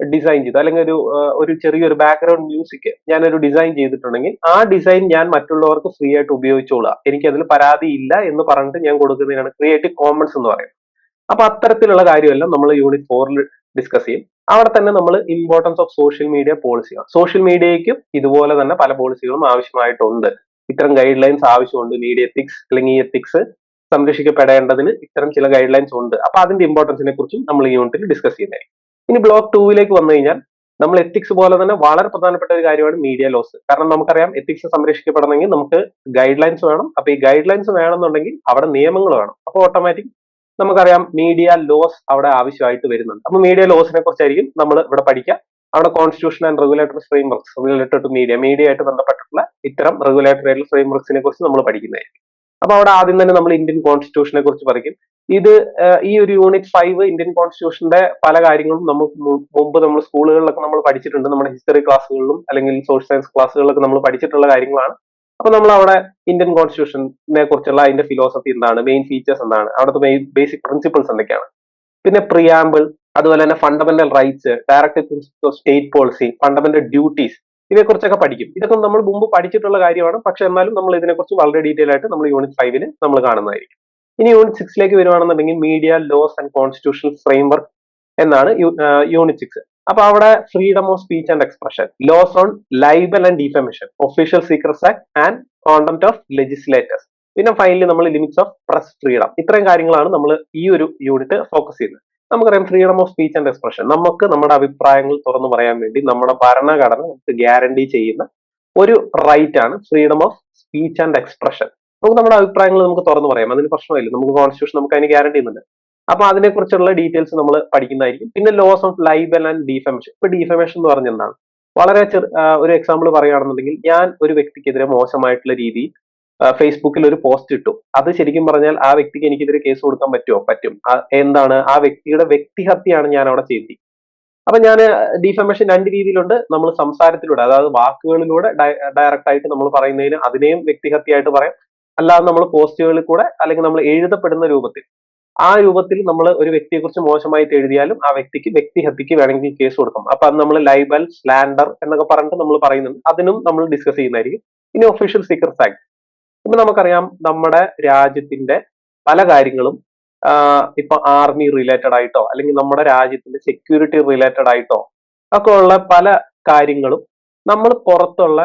A: ഡിസൈൻ ചെയ്തു. അല്ലെങ്കിൽ ഒരു ഒരു ചെറിയൊരു ബാക്ക്ഗ്രൗണ്ട് മ്യൂസിക് ഞാനൊരു ഡിസൈൻ ചെയ്തിട്ടുണ്ടെങ്കിൽ ആ ഡിസൈൻ ഞാൻ മറ്റുള്ളവർക്ക് ഫ്രീ ആയിട്ട് ഉപയോഗിച്ചോളാം എനിക്ക് അതിൽ പരാതി ഇല്ല എന്ന് പറഞ്ഞിട്ട് ഞാൻ കൊടുക്കുന്നതിനാണ് ക്രിയേറ്റീവ് കോമൺസ് എന്ന് പറയുന്നത്. അപ്പൊ അത്തരത്തിലുള്ള കാര്യമെല്ലാം നമ്മൾ യൂണിറ്റ് ഫോറിൽ ഡിസ്കസ് ചെയ്യും. അവിടെ തന്നെ നമ്മൾ ഇമ്പോർട്ടൻസ് ഓഫ് സോഷ്യൽ മീഡിയ പോളിസികൾ സോഷ്യൽ മീഡിയയ്ക്കും ഇതുപോലെ തന്നെ പല പോളിസികളും ആവശ്യമായിട്ടുണ്ട്. ഇത്തരം ഗൈഡ് ലൈൻസ് ആവശ്യമുണ്ട്. മീഡിയ എത്തിക്സ് അല്ലെങ്കിൽ എത്തിക്സ് സംരക്ഷിക്കപ്പെടേണ്ടതിന് ഇത്തരം ചില ഗൈഡ് ലൈൻസ് ഉണ്ട്. അപ്പൊ അതിന്റെ ഇമ്പോർട്ടൻസിനെ കുറിച്ചും നമ്മൾ ഈ യൂണിറ്റിൽ ഡിസ്കസ് ചെയ്യുന്നതായിരിക്കും. ഇനി ബ്ലോക്ക് ടൂവിലേക്ക് വന്നു കഴിഞ്ഞാൽ നമ്മൾ എത്തിക്സ് പോലെ തന്നെ വളരെ പ്രധാനപ്പെട്ട ഒരു കാര്യമാണ് മീഡിയ ലോസ് കാരണം നമുക്കറിയാം എത്തിക്സ് സംരക്ഷിക്കപ്പെടണമെങ്കിൽ നമുക്ക് ഗൈഡ് ലൈൻസ് വേണം. അപ്പൊ ഈ ഗൈഡ് ലൈൻസ് വേണമെന്നുണ്ടെങ്കിൽ അവിടെ നിയമങ്ങൾ വേണം. അപ്പോൾ ഓട്ടോമാറ്റിക് നമുക്കറിയാം മീഡിയ ലോസ് അവിടെ ആവശ്യമായിട്ട് വരുന്നുണ്ട്. അപ്പൊ മീഡിയ ലോസിനെ കുറിച്ചായിരിക്കും നമ്മൾ ഇവിടെ പഠിക്കുക. അവിടെ constitution and regulatory frameworks related to media media ആയിട്ട് ബന്ധപ്പെട്ടിട്ടുള്ള ഇത്തരം റെഗുലേറ്ററി ആയിട്ടുള്ള ഫ്രെയിംവർക്സിനെ കുറിച്ച് നമ്മൾ പഠിക്കുന്നതായിരിക്കും. അപ്പൊ അവിടെ ആദ്യം തന്നെ നമ്മൾ ഇന്ത്യൻ കോൺസ്റ്റിറ്റ്യൂഷനെ കുറിച്ച് പറയും ഇത് ഈ ഒരു യൂണിറ്റ് ഫൈവ് ഇന്ത്യൻ കോൺസ്റ്റിറ്റ്യൂഷന്റെ പല കാര്യങ്ങളും നമ്മൾ മുമ്പ് നമ്മൾ സ്കൂളുകളിലൊക്കെ നമ്മൾ പഠിച്ചിട്ടുണ്ട്. നമ്മുടെ ഹിസ്റ്ററി ക്ലാസ്സുകളിലും അല്ലെങ്കിൽ സോഷ്യൽ സയൻസ് ക്ലാസ്സുകളിലൊക്കെ നമ്മൾ പഠിച്ചിട്ടുള്ള കാര്യങ്ങളാണ്. അപ്പൊ നമ്മൾ അവിടെ ഇന്ത്യൻ കോൺസ്റ്റിറ്റ്യൂഷനെ കുറിച്ചുള്ള അതിന്റെ ഫിലോസഫി എന്താണ് മെയിൻ ഫീച്ചേഴ്സ് എന്താണ് അവിടുത്തെ മെയിൻ ബേസിക് പ്രിൻസിപ്പിൾസ് എന്തൊക്കെയാണ്. പിന്നെ പ്രിയാമ്പിൾ അതുപോലെ തന്നെ fundamental rights directive principle of state policy fundamental duties ഇതേക്കുറിച്ചൊക്കെ പഠിക്കും. ഇതൊക്കെ നമ്മൾ മുമ്പ് പഠിച്ചിട്ടുള്ള കാര്യമാണ്. പക്ഷെ എന്നാലും നമ്മൾ ഇതിനെക്കുറിച്ച് വളരെ ഡീറ്റെയിൽ ആയിട്ട് നമ്മൾ യൂണിറ്റ് ഫൈവിൽ നമ്മൾ കാണുന്നതായിരിക്കും. ഇനി യൂണിറ്റ് സിക്സിലേക്ക് വരുവാണെന്നുണ്ടെങ്കിൽ media laws and constitutional framework എന്നാണ് യൂണിറ്റ് സിക്സ് അപ്പൊ അവിടെ freedom of speech and expression laws on libel and defamation official secrets act and contempt of legislators പിന്നെ ഫൈനലി നമ്മൾ ലിമിറ്റ്സ് ഓഫ് പ്രസ് ഫ്രീഡം ഇത്രയും കാര്യങ്ങളാണ് നമ്മൾ ഈ ഒരു യൂണിറ്റ് ഫോക്കസ് ചെയ്യുന്നത്. നമുക്കറിയാം freedom of speech and expression നമുക്ക് നമ്മുടെ അഭിപ്രായങ്ങൾ തുറന്നു പറയാൻ വേണ്ടി നമ്മുടെ ഭരണഘടന നമുക്ക് ഗ്യാരണ്ടി ചെയ്യുന്ന ഒരു റൈറ്റ് ആണ് freedom of speech and expression നമുക്ക് നമ്മുടെ അഭിപ്രായങ്ങൾ നമുക്ക് തുറന്നു പറയാം. അതിന് പ്രശ്നമില്ല. നമുക്ക് കോൺസ്റ്റിറ്റ്യൂഷൻ നമുക്ക് അതിന് ഗ്യാരണ്ടി ചെയ്യുന്നുണ്ട്. അപ്പൊ അതിനെക്കുറിച്ചുള്ള ഡീറ്റെയിൽസ് നമ്മൾ പഠിക്കുന്നതായിരിക്കും. പിന്നെ laws of libel and defamation ഇപ്പൊ ഡിഫമേഷൻ എന്ന് പറഞ്ഞ എന്താണ് വളരെ ചെറു ഒരു എക്സാമ്പിൾ പറയുകയാണെന്നുണ്ടെങ്കിൽ ഞാൻ ഒരു വ്യക്തിക്കെതിരെ മോശമായിട്ടുള്ള രീതിയിൽ ഫേസ്ബുക്കിൽ ഒരു പോസ്റ്റ് ഇട്ടു. അത് ശരിക്കും പറഞ്ഞാൽ ആ വ്യക്തിക്ക് എനിക്കെതിരെ കേസ് കൊടുക്കാൻ പറ്റുമോ പറ്റും. എന്താണ്? ആ വ്യക്തിയുടെ വ്യക്തിഹത്യയാണ് ഞാൻ അവിടെ ചെയ്തി അപ്പൊ ഞാൻ ഡിഫമേഷൻ രണ്ട് രീതിയിലുണ്ട്. നമ്മൾ സംസാരത്തിലൂടെ അതായത് വാക്കുകളിലൂടെ ഡയറക്റ്റ് ആയിട്ട് നമ്മൾ പറയുന്നതിന് അതിനെയും വ്യക്തിഹത്യയായിട്ട് പറയാം. അല്ലാതെ നമ്മൾ പോസ്റ്റുകളിൽ കൂടെ അല്ലെങ്കിൽ നമ്മൾ എഴുതപ്പെടുന്ന രൂപത്തിൽ ആ രൂപത്തിൽ നമ്മൾ ഒരു വ്യക്തിയെ കുറിച്ച് മോശമായിട്ട് എഴുതിയാലും ആ വ്യക്തിക്ക് വ്യക്തിഹത്യക്ക് വേണമെങ്കിൽ കേസ് കൊടുക്കാം. അപ്പൊ അത് നമ്മൾ ലൈബൽ സ്ലാൻഡർ എന്നൊക്കെ പറഞ്ഞിട്ട് നമ്മൾ പറയുന്നുണ്ട്. അതിനും നമ്മൾ ഡിസ്കസ് ചെയ്യുന്നതായിരിക്കും. ഇനി ഒഫീഷ്യൽ സീക്രട്സ് ആക്ട് ഇപ്പൊ നമുക്കറിയാം നമ്മുടെ രാജ്യത്തിന്റെ പല കാര്യങ്ങളും ഇപ്പൊ ആർമി റിലേറ്റഡ് ആയിട്ടോ അല്ലെങ്കിൽ നമ്മുടെ രാജ്യത്തിന്റെ സെക്യൂരിറ്റി റിലേറ്റഡ് ആയിട്ടോ ഒക്കെ ഉള്ള പല കാര്യങ്ങളും നമ്മൾ പുറത്തുള്ള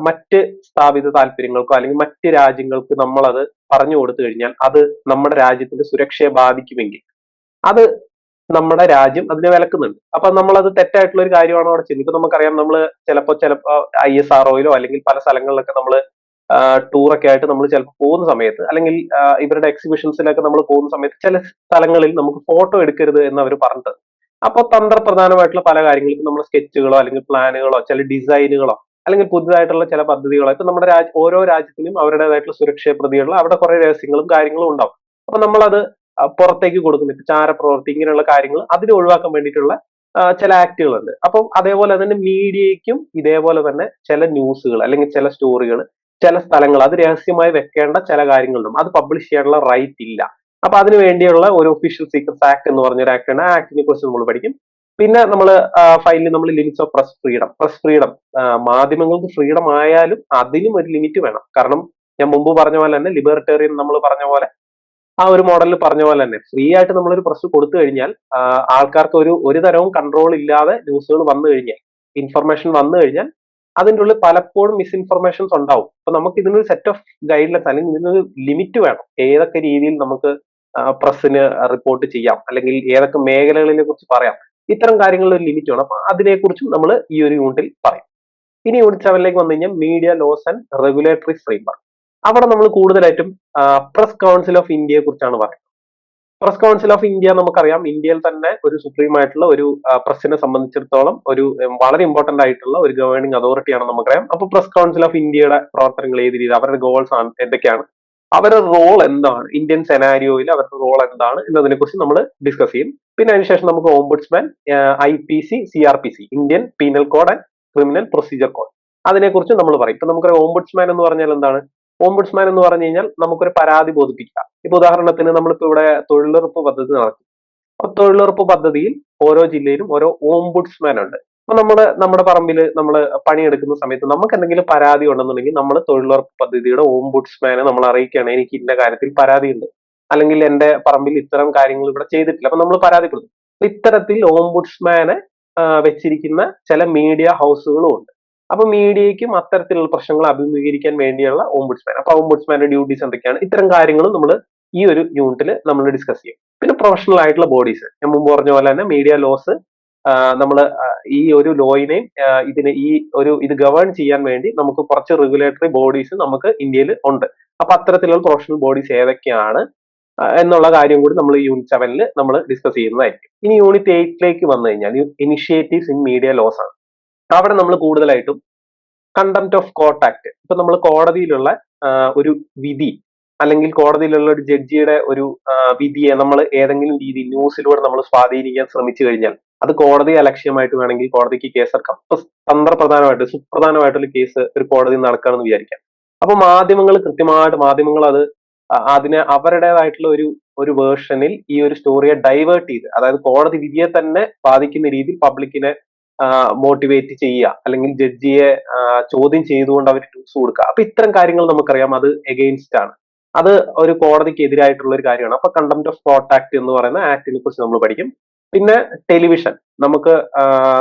A: മറ്റ് സ്ഥാപിത താല്പര്യങ്ങൾക്കോ അല്ലെങ്കിൽ മറ്റ് രാജ്യങ്ങൾക്ക് നമ്മൾ അത് പറഞ്ഞു കൊടുത്തു കഴിഞ്ഞാൽ അത് നമ്മുടെ രാജ്യത്തിന്റെ സുരക്ഷയെ ബാധിക്കുമെങ്കിൽ അത് നമ്മുടെ രാജ്യം അതിനെ വിലക്കുന്നുണ്ട്. അപ്പൊ നമ്മൾ അത് തെറ്റായിട്ടുള്ള ഒരു കാര്യമാണോ അവിടെ ചെയ്യുന്നത് ഇപ്പൊ നമുക്കറിയാം നമ്മൾ ചിലപ്പോ ചിലപ്പോ ഐ എസ് ആർഒയിലോ അല്ലെങ്കിൽ പല സ്ഥലങ്ങളിലൊക്കെ നമ്മൾ ടൂറൊക്കെ ആയിട്ട് നമ്മൾ ചിലപ്പോൾ പോകുന്ന സമയത്ത് അല്ലെങ്കിൽ ഇവരുടെ എക്സിബിഷൻസിലൊക്കെ നമ്മൾ പോകുന്ന സമയത്ത് ചില സ്ഥലങ്ങളിൽ നമുക്ക് ഫോട്ടോ എടുക്കരുത് എന്ന് അവർ പറഞ്ഞിട്ട് അപ്പോൾ തന്ത്രപ്രധാനമായിട്ടുള്ള പല കാര്യങ്ങൾക്കും നമ്മൾ സ്കെച്ചുകളോ അല്ലെങ്കിൽ പ്ലാനുകളോ ചില ഡിസൈനുകളോ അല്ലെങ്കിൽ പുതുതായിട്ടുള്ള ചില പദ്ധതികളോ ഇപ്പൊ നമ്മുടെ രാജ്യ ഓരോ രാജ്യത്തിനും അവരുടേതായിട്ടുള്ള സുരക്ഷയെ പ്രതിയുള്ള അവിടെ കുറെ രഹസ്യങ്ങളും കാര്യങ്ങളും ഉണ്ടാവും. അപ്പൊ നമ്മളത് പുറത്തേക്ക് കൊടുക്കുന്നു. ഇപ്പൊ ചാരപ്രവർത്തി ഇങ്ങനെയുള്ള കാര്യങ്ങൾ അതിനെ ഒഴിവാക്കാൻ വേണ്ടിയിട്ടുള്ള ചില ആക്ടുകളുണ്ട് അപ്പം അതേപോലെ തന്നെ മീഡിയയ്ക്കും ഇതേപോലെ തന്നെ ചില ന്യൂസുകൾ അല്ലെങ്കിൽ ചില സ്റ്റോറികൾ ചില സ്ഥലങ്ങൾ അത് രഹസ്യമായി വെക്കേണ്ട ചില കാര്യങ്ങളുണ്ട്. അത് പബ്ലിഷ് ചെയ്യാനുള്ള റൈറ്റ് ഇല്ല. അപ്പൊ അതിനു വേണ്ടിയുള്ള ഒരു ഒഫീഷ്യൽ സീക്രട്സ് ആക്ട് എന്ന് പറഞ്ഞ ഒരു ആക്ട് ആ ആക്ടിനെ കുറിച്ച് നമ്മൾ പഠിക്കും. പിന്നെ നമ്മൾ ഫൈനലി നമ്മൾ limits of press freedom press freedom മാധ്യമങ്ങൾക്ക് ഫ്രീഡം ആയാലും അതിനും ഒരു ലിമിറ്റ് വേണം. കാരണം ഞാൻ മുമ്പ് പറഞ്ഞ പോലെ തന്നെ ലിബർട്ടേറിയൻ നമ്മൾ പറഞ്ഞ പോലെ ആ ഒരു മോഡലിൽ പറഞ്ഞ പോലെ തന്നെ ഫ്രീ ആയിട്ട് നമ്മളൊരു പ്രസ് കൊടുത്തു കഴിഞ്ഞാൽ ആൾക്കാർക്ക് ഒരു ഒരു തരവും കൺട്രോൾ ഇല്ലാതെ ന്യൂസുകൾ വന്നു കഴിഞ്ഞാൽ ഇൻഫർമേഷൻ വന്നു കഴിഞ്ഞാൽ അതിന്റെ ഉള്ളിൽ പലപ്പോഴും മിസ്ഇൻഫർമേഷൻസ് ഉണ്ടാവും. അപ്പൊ നമുക്ക് ഇതിനൊരു സെറ്റ് ഓഫ് ഗൈഡ് ലൈൻസ് അല്ലെങ്കിൽ ഇതിനൊരു ലിമിറ്റ് വേണം. ഏതൊക്കെ രീതിയിൽ നമുക്ക് പ്രസ്സിന് റിപ്പോർട്ട് ചെയ്യാം. അല്ലെങ്കിൽ ഏതൊക്കെ മേഖലകളിനെ കുറിച്ച് പറയാം. ഇത്തരം കാര്യങ്ങളിൽ ഒരു ലിമിറ്റ് വേണം. അപ്പൊ അതിനെക്കുറിച്ചും നമ്മൾ ഈ ഒരു യൂണിറ്റിൽ പറയും. ഇനി യൂണിറ്റ് സെവനിലേക്ക് വന്നു കഴിഞ്ഞാൽ media laws and regulatory framework അവിടെ നമ്മൾ കൂടുതലായിട്ടും പ്രസ് കൗൺസിൽ ഓഫ് ഇന്ത്യയെ കുറിച്ചാണ് പറയുന്നത്. പ്രസ് കൗൺസിൽ ഓഫ് ഇന്ത്യ നമുക്കറിയാം. ഇന്ത്യയിൽ തന്നെ ഒരു സുപ്രീം ആയിട്ടുള്ള ഒരു പ്രസിനെ സംബന്ധിച്ചിടത്തോളം ഒരു വളരെ ഇമ്പോർട്ടന്റ് ആയിട്ടുള്ള ഒരു ഗവേണിംഗ് അതോറിറ്റിയാണ് നമുക്കറിയാം. അപ്പൊ പ്രസ് കൗൺസിൽ ഓഫ് ഇന്ത്യയുടെ പ്രവർത്തനങ്ങൾ ഏത് രീതി അവരുടെ ഗോൾസ് ആണ് എന്തൊക്കെയാണ്? അവരുടെ റോൾ എന്താണ്? ഇന്ത്യൻ സെനാരിയോയിൽ അവരുടെ റോൾ എന്താണ് എന്നതിനെ കുറിച്ച് നമ്മൾ ഡിസ്കസ് ചെയ്യും. പിന്നെ അതിനുശേഷം നമുക്ക് ombudsman I P C C R P C Indian penal code and criminal procedure code അതിനെക്കുറിച്ച് നമ്മൾ പറയും. ഇപ്പൊ നമുക്ക് ഓംബുഡ്സ്മാൻ എന്ന് പറഞ്ഞാൽ എന്താണ്? ഓംബുഡ്സ്മാൻ എന്ന് പറഞ്ഞു കഴിഞ്ഞാൽ നമുക്കൊരു പരാതി ബോധിപ്പിക്കുക. ഇപ്പൊ ഉദാഹരണത്തിന് നമ്മളിപ്പോ ഇവിടെ തൊഴിലുറപ്പ് പദ്ധതി നടക്കും അപ്പൊ തൊഴിലുറപ്പ് പദ്ധതിയിൽ ഓരോ ജില്ലയിലും ഓരോ ഓംബുഡ്സ്മാൻ ഉണ്ട്. അപ്പൊ നമ്മൾ നമ്മുടെ പറമ്പിൽ നമ്മൾ പണിയെടുക്കുന്ന സമയത്ത് നമുക്ക് എന്തെങ്കിലും പരാതി ഉണ്ടെന്നുണ്ടെങ്കിൽ നമ്മൾ തൊഴിലുറപ്പ് പദ്ധതിയുടെ ഓംബുഡ്സ്മാനെ നമ്മൾ അറിയിക്കുകയാണ് എനിക്ക് ഇന്ന കാര്യത്തിൽ പരാതിയുണ്ട്. അല്ലെങ്കിൽ എന്റെ പറമ്പിൽ ഇത്തരം കാര്യങ്ങൾ ഇവിടെ ചെയ്തിട്ടില്ല. അപ്പൊ നമ്മൾ പരാതിപ്പെടുന്നു ഇത്തരത്തിൽ ഓംബുഡ്സ്മാനെ വെച്ചിരിക്കുന്ന ചില മീഡിയ ഹൗസുകളും ഉണ്ട്. അപ്പൊ മീഡിയയ്ക്കും അത്തരത്തിലുള്ള പ്രശ്നങ്ങൾ അഭിമുഖീകരിക്കാൻ വേണ്ടിയുള്ള ഓംബുഡ്സ്മാൻ അപ്പൊ ഓംബുഡ്സ്മാന്റെ ഡ്യൂട്ടീസ് എന്തൊക്കെയാണ്? ഇത്തരം കാര്യങ്ങളും നമ്മൾ ഈ ഒരു യൂണിറ്റിൽ നമ്മൾ ഡിസ്കസ് ചെയ്യും. പിന്നെ പ്രൊഫഷണൽ ആയിട്ടുള്ള ബോഡീസ് ഞാൻ മുമ്പ് പറഞ്ഞ പോലെ തന്നെ മീഡിയ ലോസ് നമ്മൾ ഈ ഒരു ലോയിനെയും ഇതിന് ഈ ഒരു ഇത് ഗവേൺ ചെയ്യാൻ വേണ്ടി നമുക്ക് കുറച്ച് റെഗുലേറ്ററി ബോഡീസ് നമുക്ക് ഇന്ത്യയിൽ ഉണ്ട്. അപ്പൊ അത്തരത്തിലുള്ള പ്രൊഫഷണൽ ബോഡീസ് ഏതൊക്കെയാണ്? എന്നുള്ള കാര്യം കൂടി നമ്മൾ യൂണിറ്റ് സെവനിൽ നമ്മൾ ഡിസ്കസ് ചെയ്യുന്നതായിരിക്കും. ഇനി യൂണിറ്റ് എയ്റ്റിലേക്ക് വന്നു കഴിഞ്ഞാൽ ഇനിഷ്യേറ്റീവ്സ് ഇൻ മീഡിയ ലോസ് ആണ്. അവിടെ നമ്മൾ കൂടുതലായിട്ടും കണ്ടംപ്റ്റ് ഓഫ് കോർട്ട് ആക്ട് ഇപ്പൊ നമ്മൾ കോടതിയിലുള്ള ഒരു വിധി അല്ലെങ്കിൽ കോടതിയിലുള്ള ഒരു ജഡ്ജിയുടെ ഒരു വിധിയെ നമ്മൾ ഏതെങ്കിലും രീതിയിൽ ന്യൂസിലൂടെ നമ്മൾ സ്വാധീനിക്കാൻ ശ്രമിച്ചു കഴിഞ്ഞാൽ അത് കോടതി അലക്ഷ്യമായിട്ട് വേണമെങ്കിൽ കോടതിക്ക് കേസെടുക്കാം. ഇപ്പൊ തന്ത്രപ്രധാനമായിട്ട് സുപ്രധാനമായിട്ടുള്ള കേസ് ഒരു കോടതി നടക്കുകയാണെന്ന് വിചാരിക്കാം. അപ്പൊ മാധ്യമങ്ങൾ കൃത്യമായിട്ട് മാധ്യമങ്ങൾ അത് അതിനെ അവരുടേതായിട്ടുള്ള ഒരു ഒരു വേർഷനിൽ ഈ ഒരു സ്റ്റോറിയെ ഡൈവേർട്ട് ചെയ്ത് അതായത് കോടതി വിധിയെ തന്നെ ബാധിക്കുന്ന രീതിയിൽ പബ്ലിക്കിനെ മോട്ടിവേറ്റ് ചെയ്യുക അല്ലെങ്കിൽ ജഡ്ജിയെ ചോദ്യം ചെയ്തുകൊണ്ട് അവർ ന്യൂസ് കൊടുക്കുക. അപ്പൊ ഇത്തരം കാര്യങ്ങൾ നമുക്കറിയാം അത് എഗെയിൻസ്റ്റ് ആണ്. അത് ഒരു കോടതിക്ക് എതിരായിട്ടുള്ള ഒരു കാര്യമാണ്. അപ്പൊ കണ്ടംപ്റ്റ് ഓഫ് കോർട്ട് ആക്ട് എന്ന് പറയുന്ന ആക്ടിനെ കുറിച്ച് നമ്മൾ പഠിക്കും. പിന്നെ ടെലിവിഷൻ നമുക്ക്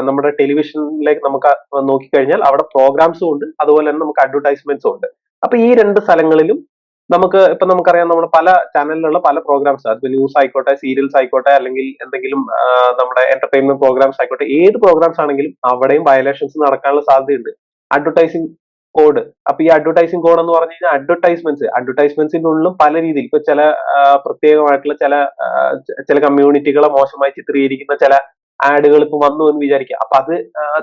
A: നമ്മുടെ ടെലിവിഷനിലേക്ക് നമുക്ക് നോക്കിക്കഴിഞ്ഞാൽ അവിടെ പ്രോഗ്രാംസും ഉണ്ട്. അതുപോലെ തന്നെ നമുക്ക് അഡ്വർടൈസ്മെന്റ്സും ഉണ്ട്. അപ്പൊ ഈ രണ്ട് സ്ഥലങ്ങളിലും നമുക്ക് ഇപ്പൊ നമുക്കറിയാം നമ്മുടെ പല ചാനലിലുള്ള പല പ്രോഗ്രാംസ് അതിപ്പോ ന്യൂസ് ആയിക്കോട്ടെ സീരിയൽസ് ആയിക്കോട്ടെ അല്ലെങ്കിൽ എന്തെങ്കിലും നമ്മുടെ എന്റർടൈൻമെന്റ് പ്രോഗ്രാംസ് ആയിക്കോട്ടെ ഏത് പ്രോഗ്രാംസ് ആണെങ്കിലും അവിടെയും വയലേഷൻസ് നടക്കാനുള്ള സാധ്യതയുണ്ട്. അഡ്വർടൈസിംഗ് കോഡ് അപ്പൊ ഈ അഡ്വർടൈസിംഗ് കോഡ് എന്ന് പറഞ്ഞു കഴിഞ്ഞാൽ അഡ്വർടൈസ്മെന്റ്സ് ഉള്ളിലും പല രീതിയിൽ ഇപ്പൊ ചില പ്രത്യേകമായിട്ടുള്ള ചില ചില കമ്മ്യൂണിറ്റികളെ മോശമായി ചിത്രീകരിക്കുന്ന ചില ആഡുകൾ ഇപ്പൊ വന്നു എന്ന് വിചാരിക്കുക. അപ്പൊ അത്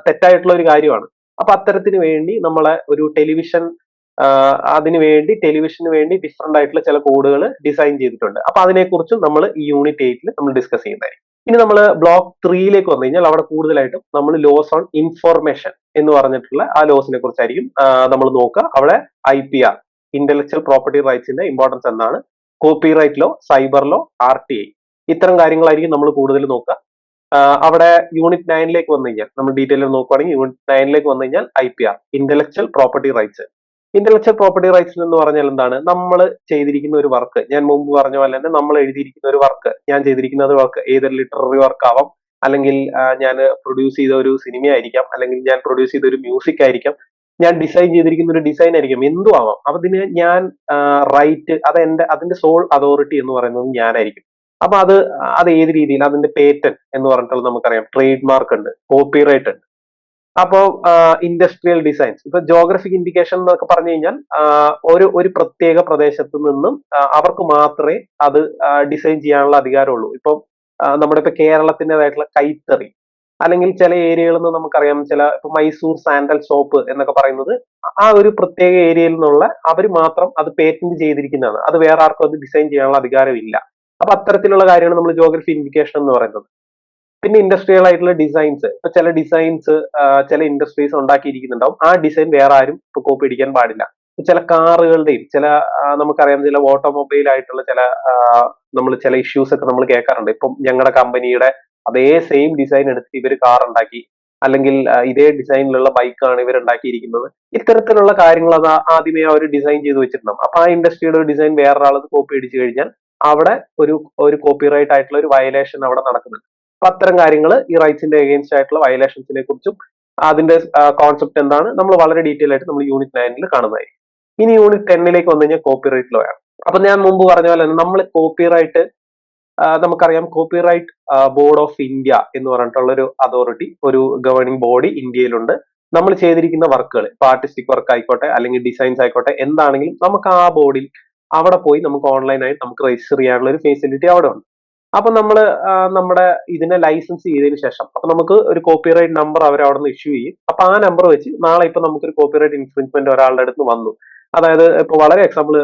A: തെറ്റായിട്ടുള്ള ഒരു കാര്യമാണ്. അപ്പൊ അത്തരത്തിന് വേണ്ടി നമ്മളെ ഒരു ടെലിവിഷൻ അതിനു വേണ്ടി ടെലിവിഷന് വേണ്ടി ഡിഫറെന്റ് ആയിട്ടുള്ള ചില കോഡുകൾ ഡിസൈൻ ചെയ്തിട്ടുണ്ട്. അപ്പൊ അതിനെക്കുറിച്ചും നമ്മൾ ഈ യൂണിറ്റ് എയ്റ്റിൽ നമ്മൾ ഡിസ്കസ് ചെയ്യുന്നതായിരിക്കും. ഇനി നമ്മൾ ബ്ലോക്ക് ത്രീയിലേക്ക് വന്നു കഴിഞ്ഞാൽ അവിടെ കൂടുതലായിട്ടും നമ്മൾ ലോസ് ഓൺ ഇൻഫോർമേഷൻ എന്ന് പറഞ്ഞിട്ടുള്ള ആ ലോസിനെ കുറിച്ചായിരിക്കും നമ്മൾ നോക്കുക. അവിടെ I P R intellectual property റൈറ്റ്സിന്റെ importance എന്താണ്? Copyright law cyber law R T I ഇത്തരം കാര്യങ്ങളായിരിക്കും നമ്മൾ കൂടുതൽ നോക്കുക. അവിടെ യൂണിറ്റ് നയനിലേക്ക് വന്നു കഴിഞ്ഞാൽ നമ്മൾ ഡീറ്റെയിൽ നോക്കുകയാണെങ്കിൽ യൂണിറ്റ് നയനിലേക്ക് വന്നു കഴിഞ്ഞാൽ I P R intellectual property rights intellectual property rights എന്ന് പറഞ്ഞാൽ എന്താണ്? നമ്മൾ ചെയ്തിരിക്കുന്ന ഒരു വർക്ക് ഞാൻ മുമ്പ് പറഞ്ഞ പോലെ തന്നെ നമ്മൾ എഴുതിയിരിക്കുന്ന ഒരു വർക്ക് ഞാൻ ചെയ്തിരിക്കുന്ന ഒരു വർക്ക് ഏതൊരു ലിറ്റററി വർക്ക് ആവാം. അല്ലെങ്കിൽ ഞാൻ പ്രൊഡ്യൂസ് ചെയ്ത ഒരു സിനിമ ആയിരിക്കാം. അല്ലെങ്കിൽ ഞാൻ പ്രൊഡ്യൂസ് ചെയ്ത ഒരു മ്യൂസിക് ആയിരിക്കാം. ഞാൻ ഡിസൈൻ ചെയ്തിരിക്കുന്ന ഒരു ഡിസൈൻ ആയിരിക്കും. എന്തും ആവാം. അപ്പൊ അതിന് ഞാൻ റൈറ്റ് അത് എന്റെ അതിന്റെ സോൾ അതോറിറ്റി എന്ന് പറയുന്നത് ഞാനായിരിക്കും. അപ്പൊ അത് അത് ഏത് രീതിയിൽ? അതിന്റെ പേറ്റന്റ് എന്ന് പറഞ്ഞിട്ടുള്ളത് നമുക്കറിയാം. ട്രേഡ് മാർക്ക് ഉണ്ട്. കോപ്പി റൈറ്റ് ഉണ്ട്. അപ്പോ ഇൻഡസ്ട്രിയൽ ഡിസൈൻസ് ഇപ്പൊ ജോഗ്രഫിക് ഇൻഡിക്കേഷൻ എന്നൊക്കെ പറഞ്ഞു കഴിഞ്ഞാൽ ഒരു ഒരു പ്രത്യേക പ്രദേശത്ത് നിന്നും അവർക്ക് മാത്രമേ അത് ഡിസൈൻ ചെയ്യാനുള്ള അധികാരമുള്ളൂ. ഇപ്പൊ നമ്മുടെ ഇപ്പൊ കേരളത്തിന്റെതായിട്ടുള്ള കൈത്തറി അല്ലെങ്കിൽ ചില ഏരിയകളിൽ നിന്ന് നമുക്കറിയാം ചില ഇപ്പൊ മൈസൂർ സാൻഡൽ സോപ്പ് എന്നൊക്കെ പറയുന്നത് ആ ഒരു പ്രത്യേക ഏരിയയിൽ നിന്നുള്ള അവർ മാത്രം അത് പേറ്റന്റ് ചെയ്തിരിക്കുന്നതാണ്. അത് വേറെ ആർക്കും അത് ഡിസൈൻ ചെയ്യാനുള്ള അധികാരമില്ല. അപ്പൊ അത്തരത്തിലുള്ള കാര്യമാണ് നമ്മൾ ജോഗ്രഫി ഇൻഡിക്കേഷൻ എന്ന് പറയുന്നത്. പിന്നെ ഇൻഡസ്ട്രിയൽ ആയിട്ടുള്ള ഡിസൈൻസ് ഇപ്പൊ ചില ഡിസൈൻസ് ചില ഇൻഡസ്ട്രീസ് ഉണ്ടാക്കിയിരിക്കുന്നുണ്ടാവും. ആ ഡിസൈൻ വേറെ ആരും ഇപ്പൊ കോപ്പി അടിക്കാൻ പാടില്ല. ചില കാറുകളുടെയും ചില നമുക്കറിയാം ചില ഓട്ടോമൊബൈൽ ആയിട്ടുള്ള ചില നമ്മൾ ചില ഇഷ്യൂസ് ഒക്കെ നമ്മൾ കേൾക്കാറുണ്ട്. ഇപ്പം ഞങ്ങളുടെ കമ്പനിയുടെ അതേ സെയിം ഡിസൈൻ എടുത്തിട്ട് ഇവർ കാർ ഉണ്ടാക്കി അല്ലെങ്കിൽ ഇതേ ഡിസൈനിലുള്ള ബൈക്കാണ് ഇവർ ഉണ്ടാക്കിയിരിക്കുന്നത്. ഇത്തരത്തിലുള്ള കാര്യങ്ങൾ അത് ആദ്യമേ അവർ ഡിസൈൻ ചെയ്ത് വെച്ചിട്ടുണ്ടാവും. അപ്പൊ ആ ഇൻഡസ്ട്രിയുടെ ഒരു ഡിസൈൻ വേറൊരാളത് കോപ്പി അടിച്ചു കഴിഞ്ഞാൽ അവിടെ ഒരു ഒരു കോപ്പിറൈറ്റ് ആയിട്ടുള്ള ഒരു വയലേഷൻ അവിടെ നടക്കുന്നുണ്ട്. അപ്പൊ അത്തരം കാര്യങ്ങൾ ഈ റൈറ്റ്സിന്റെ എഗെയിൻസ്റ്റ് ആയിട്ടുള്ള വയലേഷൻസിനെ കുറിച്ചും അതിന്റെ കോൺസെപ്റ്റ് എന്താണ് നമ്മൾ വളരെ ഡീറ്റെയിൽ ആയിട്ട് നമ്മൾ യൂണിറ്റ് നയനിൽ കാണുന്നതായിരിക്കും. ഇനി യൂണിറ്റ് ടെന്നിലേക്ക് വന്നു കഴിഞ്ഞാൽ കോപ്പിറൈറ്റ് ലോ ആണ്. അപ്പൊ ഞാൻ മുമ്പ് പറഞ്ഞ പോലെ തന്നെ നമ്മൾ കോപ്പിറൈറ്റ് നമുക്കറിയാം കോപ്പിറൈറ്റ് ബോർഡ് ഓഫ് ഇന്ത്യ എന്ന് പറഞ്ഞിട്ടുള്ള ഒരു അതോറിറ്റി ഒരു ഗവേണിംഗ് ബോഡി ഇന്ത്യയിലുണ്ട്. നമ്മൾ ചെയ്തിരിക്കുന്ന വർക്കുകൾ ഇപ്പൊ ആർട്ടിസ്റ്റിക് വർക്ക് ആയിക്കോട്ടെ അല്ലെങ്കിൽ ഡിസൈൻസ് ആയിക്കോട്ടെ എന്താണെങ്കിലും നമുക്ക് ആ ബോർഡിൽ അവിടെ പോയി നമുക്ക് ഓൺലൈനായി നമുക്ക് രജിസ്റ്റർ ചെയ്യാനുള്ള ഒരു ഫെസിലിറ്റി അവിടെ ഉണ്ട്. അപ്പൊ നമ്മൾ നമ്മുടെ ഇതിനെ ലൈസൻസ് ചെയ്തതിന് ശേഷം അപ്പൊ നമുക്ക് ഒരു കോപ്പിറൈറ്റ് നമ്പർ അവർ അവിടെ നിന്ന് ഇഷ്യൂ ചെയ്യും. അപ്പൊ ആ നമ്പർ വെച്ച് നാളെ ഇപ്പൊ നമുക്കൊരു കോപ്പിറൈറ്റ് ഇൻഫ്രിഞ്ച്മെന്റ് ഒരാളുടെ അടുത്ത് വന്നു. അതായത് ഇപ്പൊ വളരെ എക്സാമ്പിൾ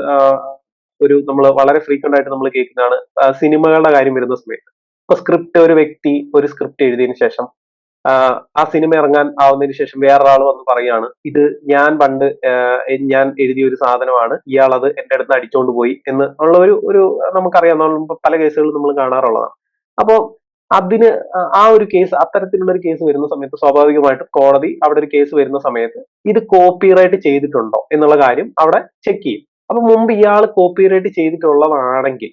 A: ഒരു നമ്മൾ വളരെ ഫ്രീക്വന്റ് ആയിട്ട് നമ്മൾ കേൾക്കുന്നതാണ് സിനിമകളുടെ കാര്യം വരുന്ന സമയത്ത്. ഇപ്പൊ സ്ക്രിപ്റ്റ് ഒരു വ്യക്തി ഒരു സ്ക്രിപ്റ്റ് എഴുതിയതിനു ശേഷം ആ, സിനിമ ഇറങ്ങാൻ ആവുന്നതിന് ശേഷം വേറൊരാൾ വന്ന് പറയാണ് ഇത് ഞാൻ പണ്ട് ഞാൻ എഴുതിയ ഒരു സാധനമാണ് ഇയാൾ അത് എന്റെ അടുത്ത് അടിച്ചോണ്ട് പോയി എന്ന് ഉള്ള ഒരു ഒരു നമുക്കറിയാം. പല കേസുകളും നമ്മൾ കാണാറുള്ളതാണ്. അപ്പോ അതിന് ആ- ഒരു കേസ് അത്തരത്തിലുള്ള ഒരു കേസ് വരുന്ന സമയത്ത് സ്വാഭാവികമായിട്ടും കോടതി അവിടെ ഒരു കേസ് വരുന്ന സമയത്ത് ഇത് കോപ്പിറൈറ്റ് ചെയ്തിട്ടുണ്ടോ എന്നുള്ള കാര്യം അവിടെ ചെക്ക് ചെയ്യും. അപ്പൊ മുമ്പ് ഇയാൾ കോപ്പിറൈറ്റ് ചെയ്തിട്ടുള്ളതാണെങ്കിൽ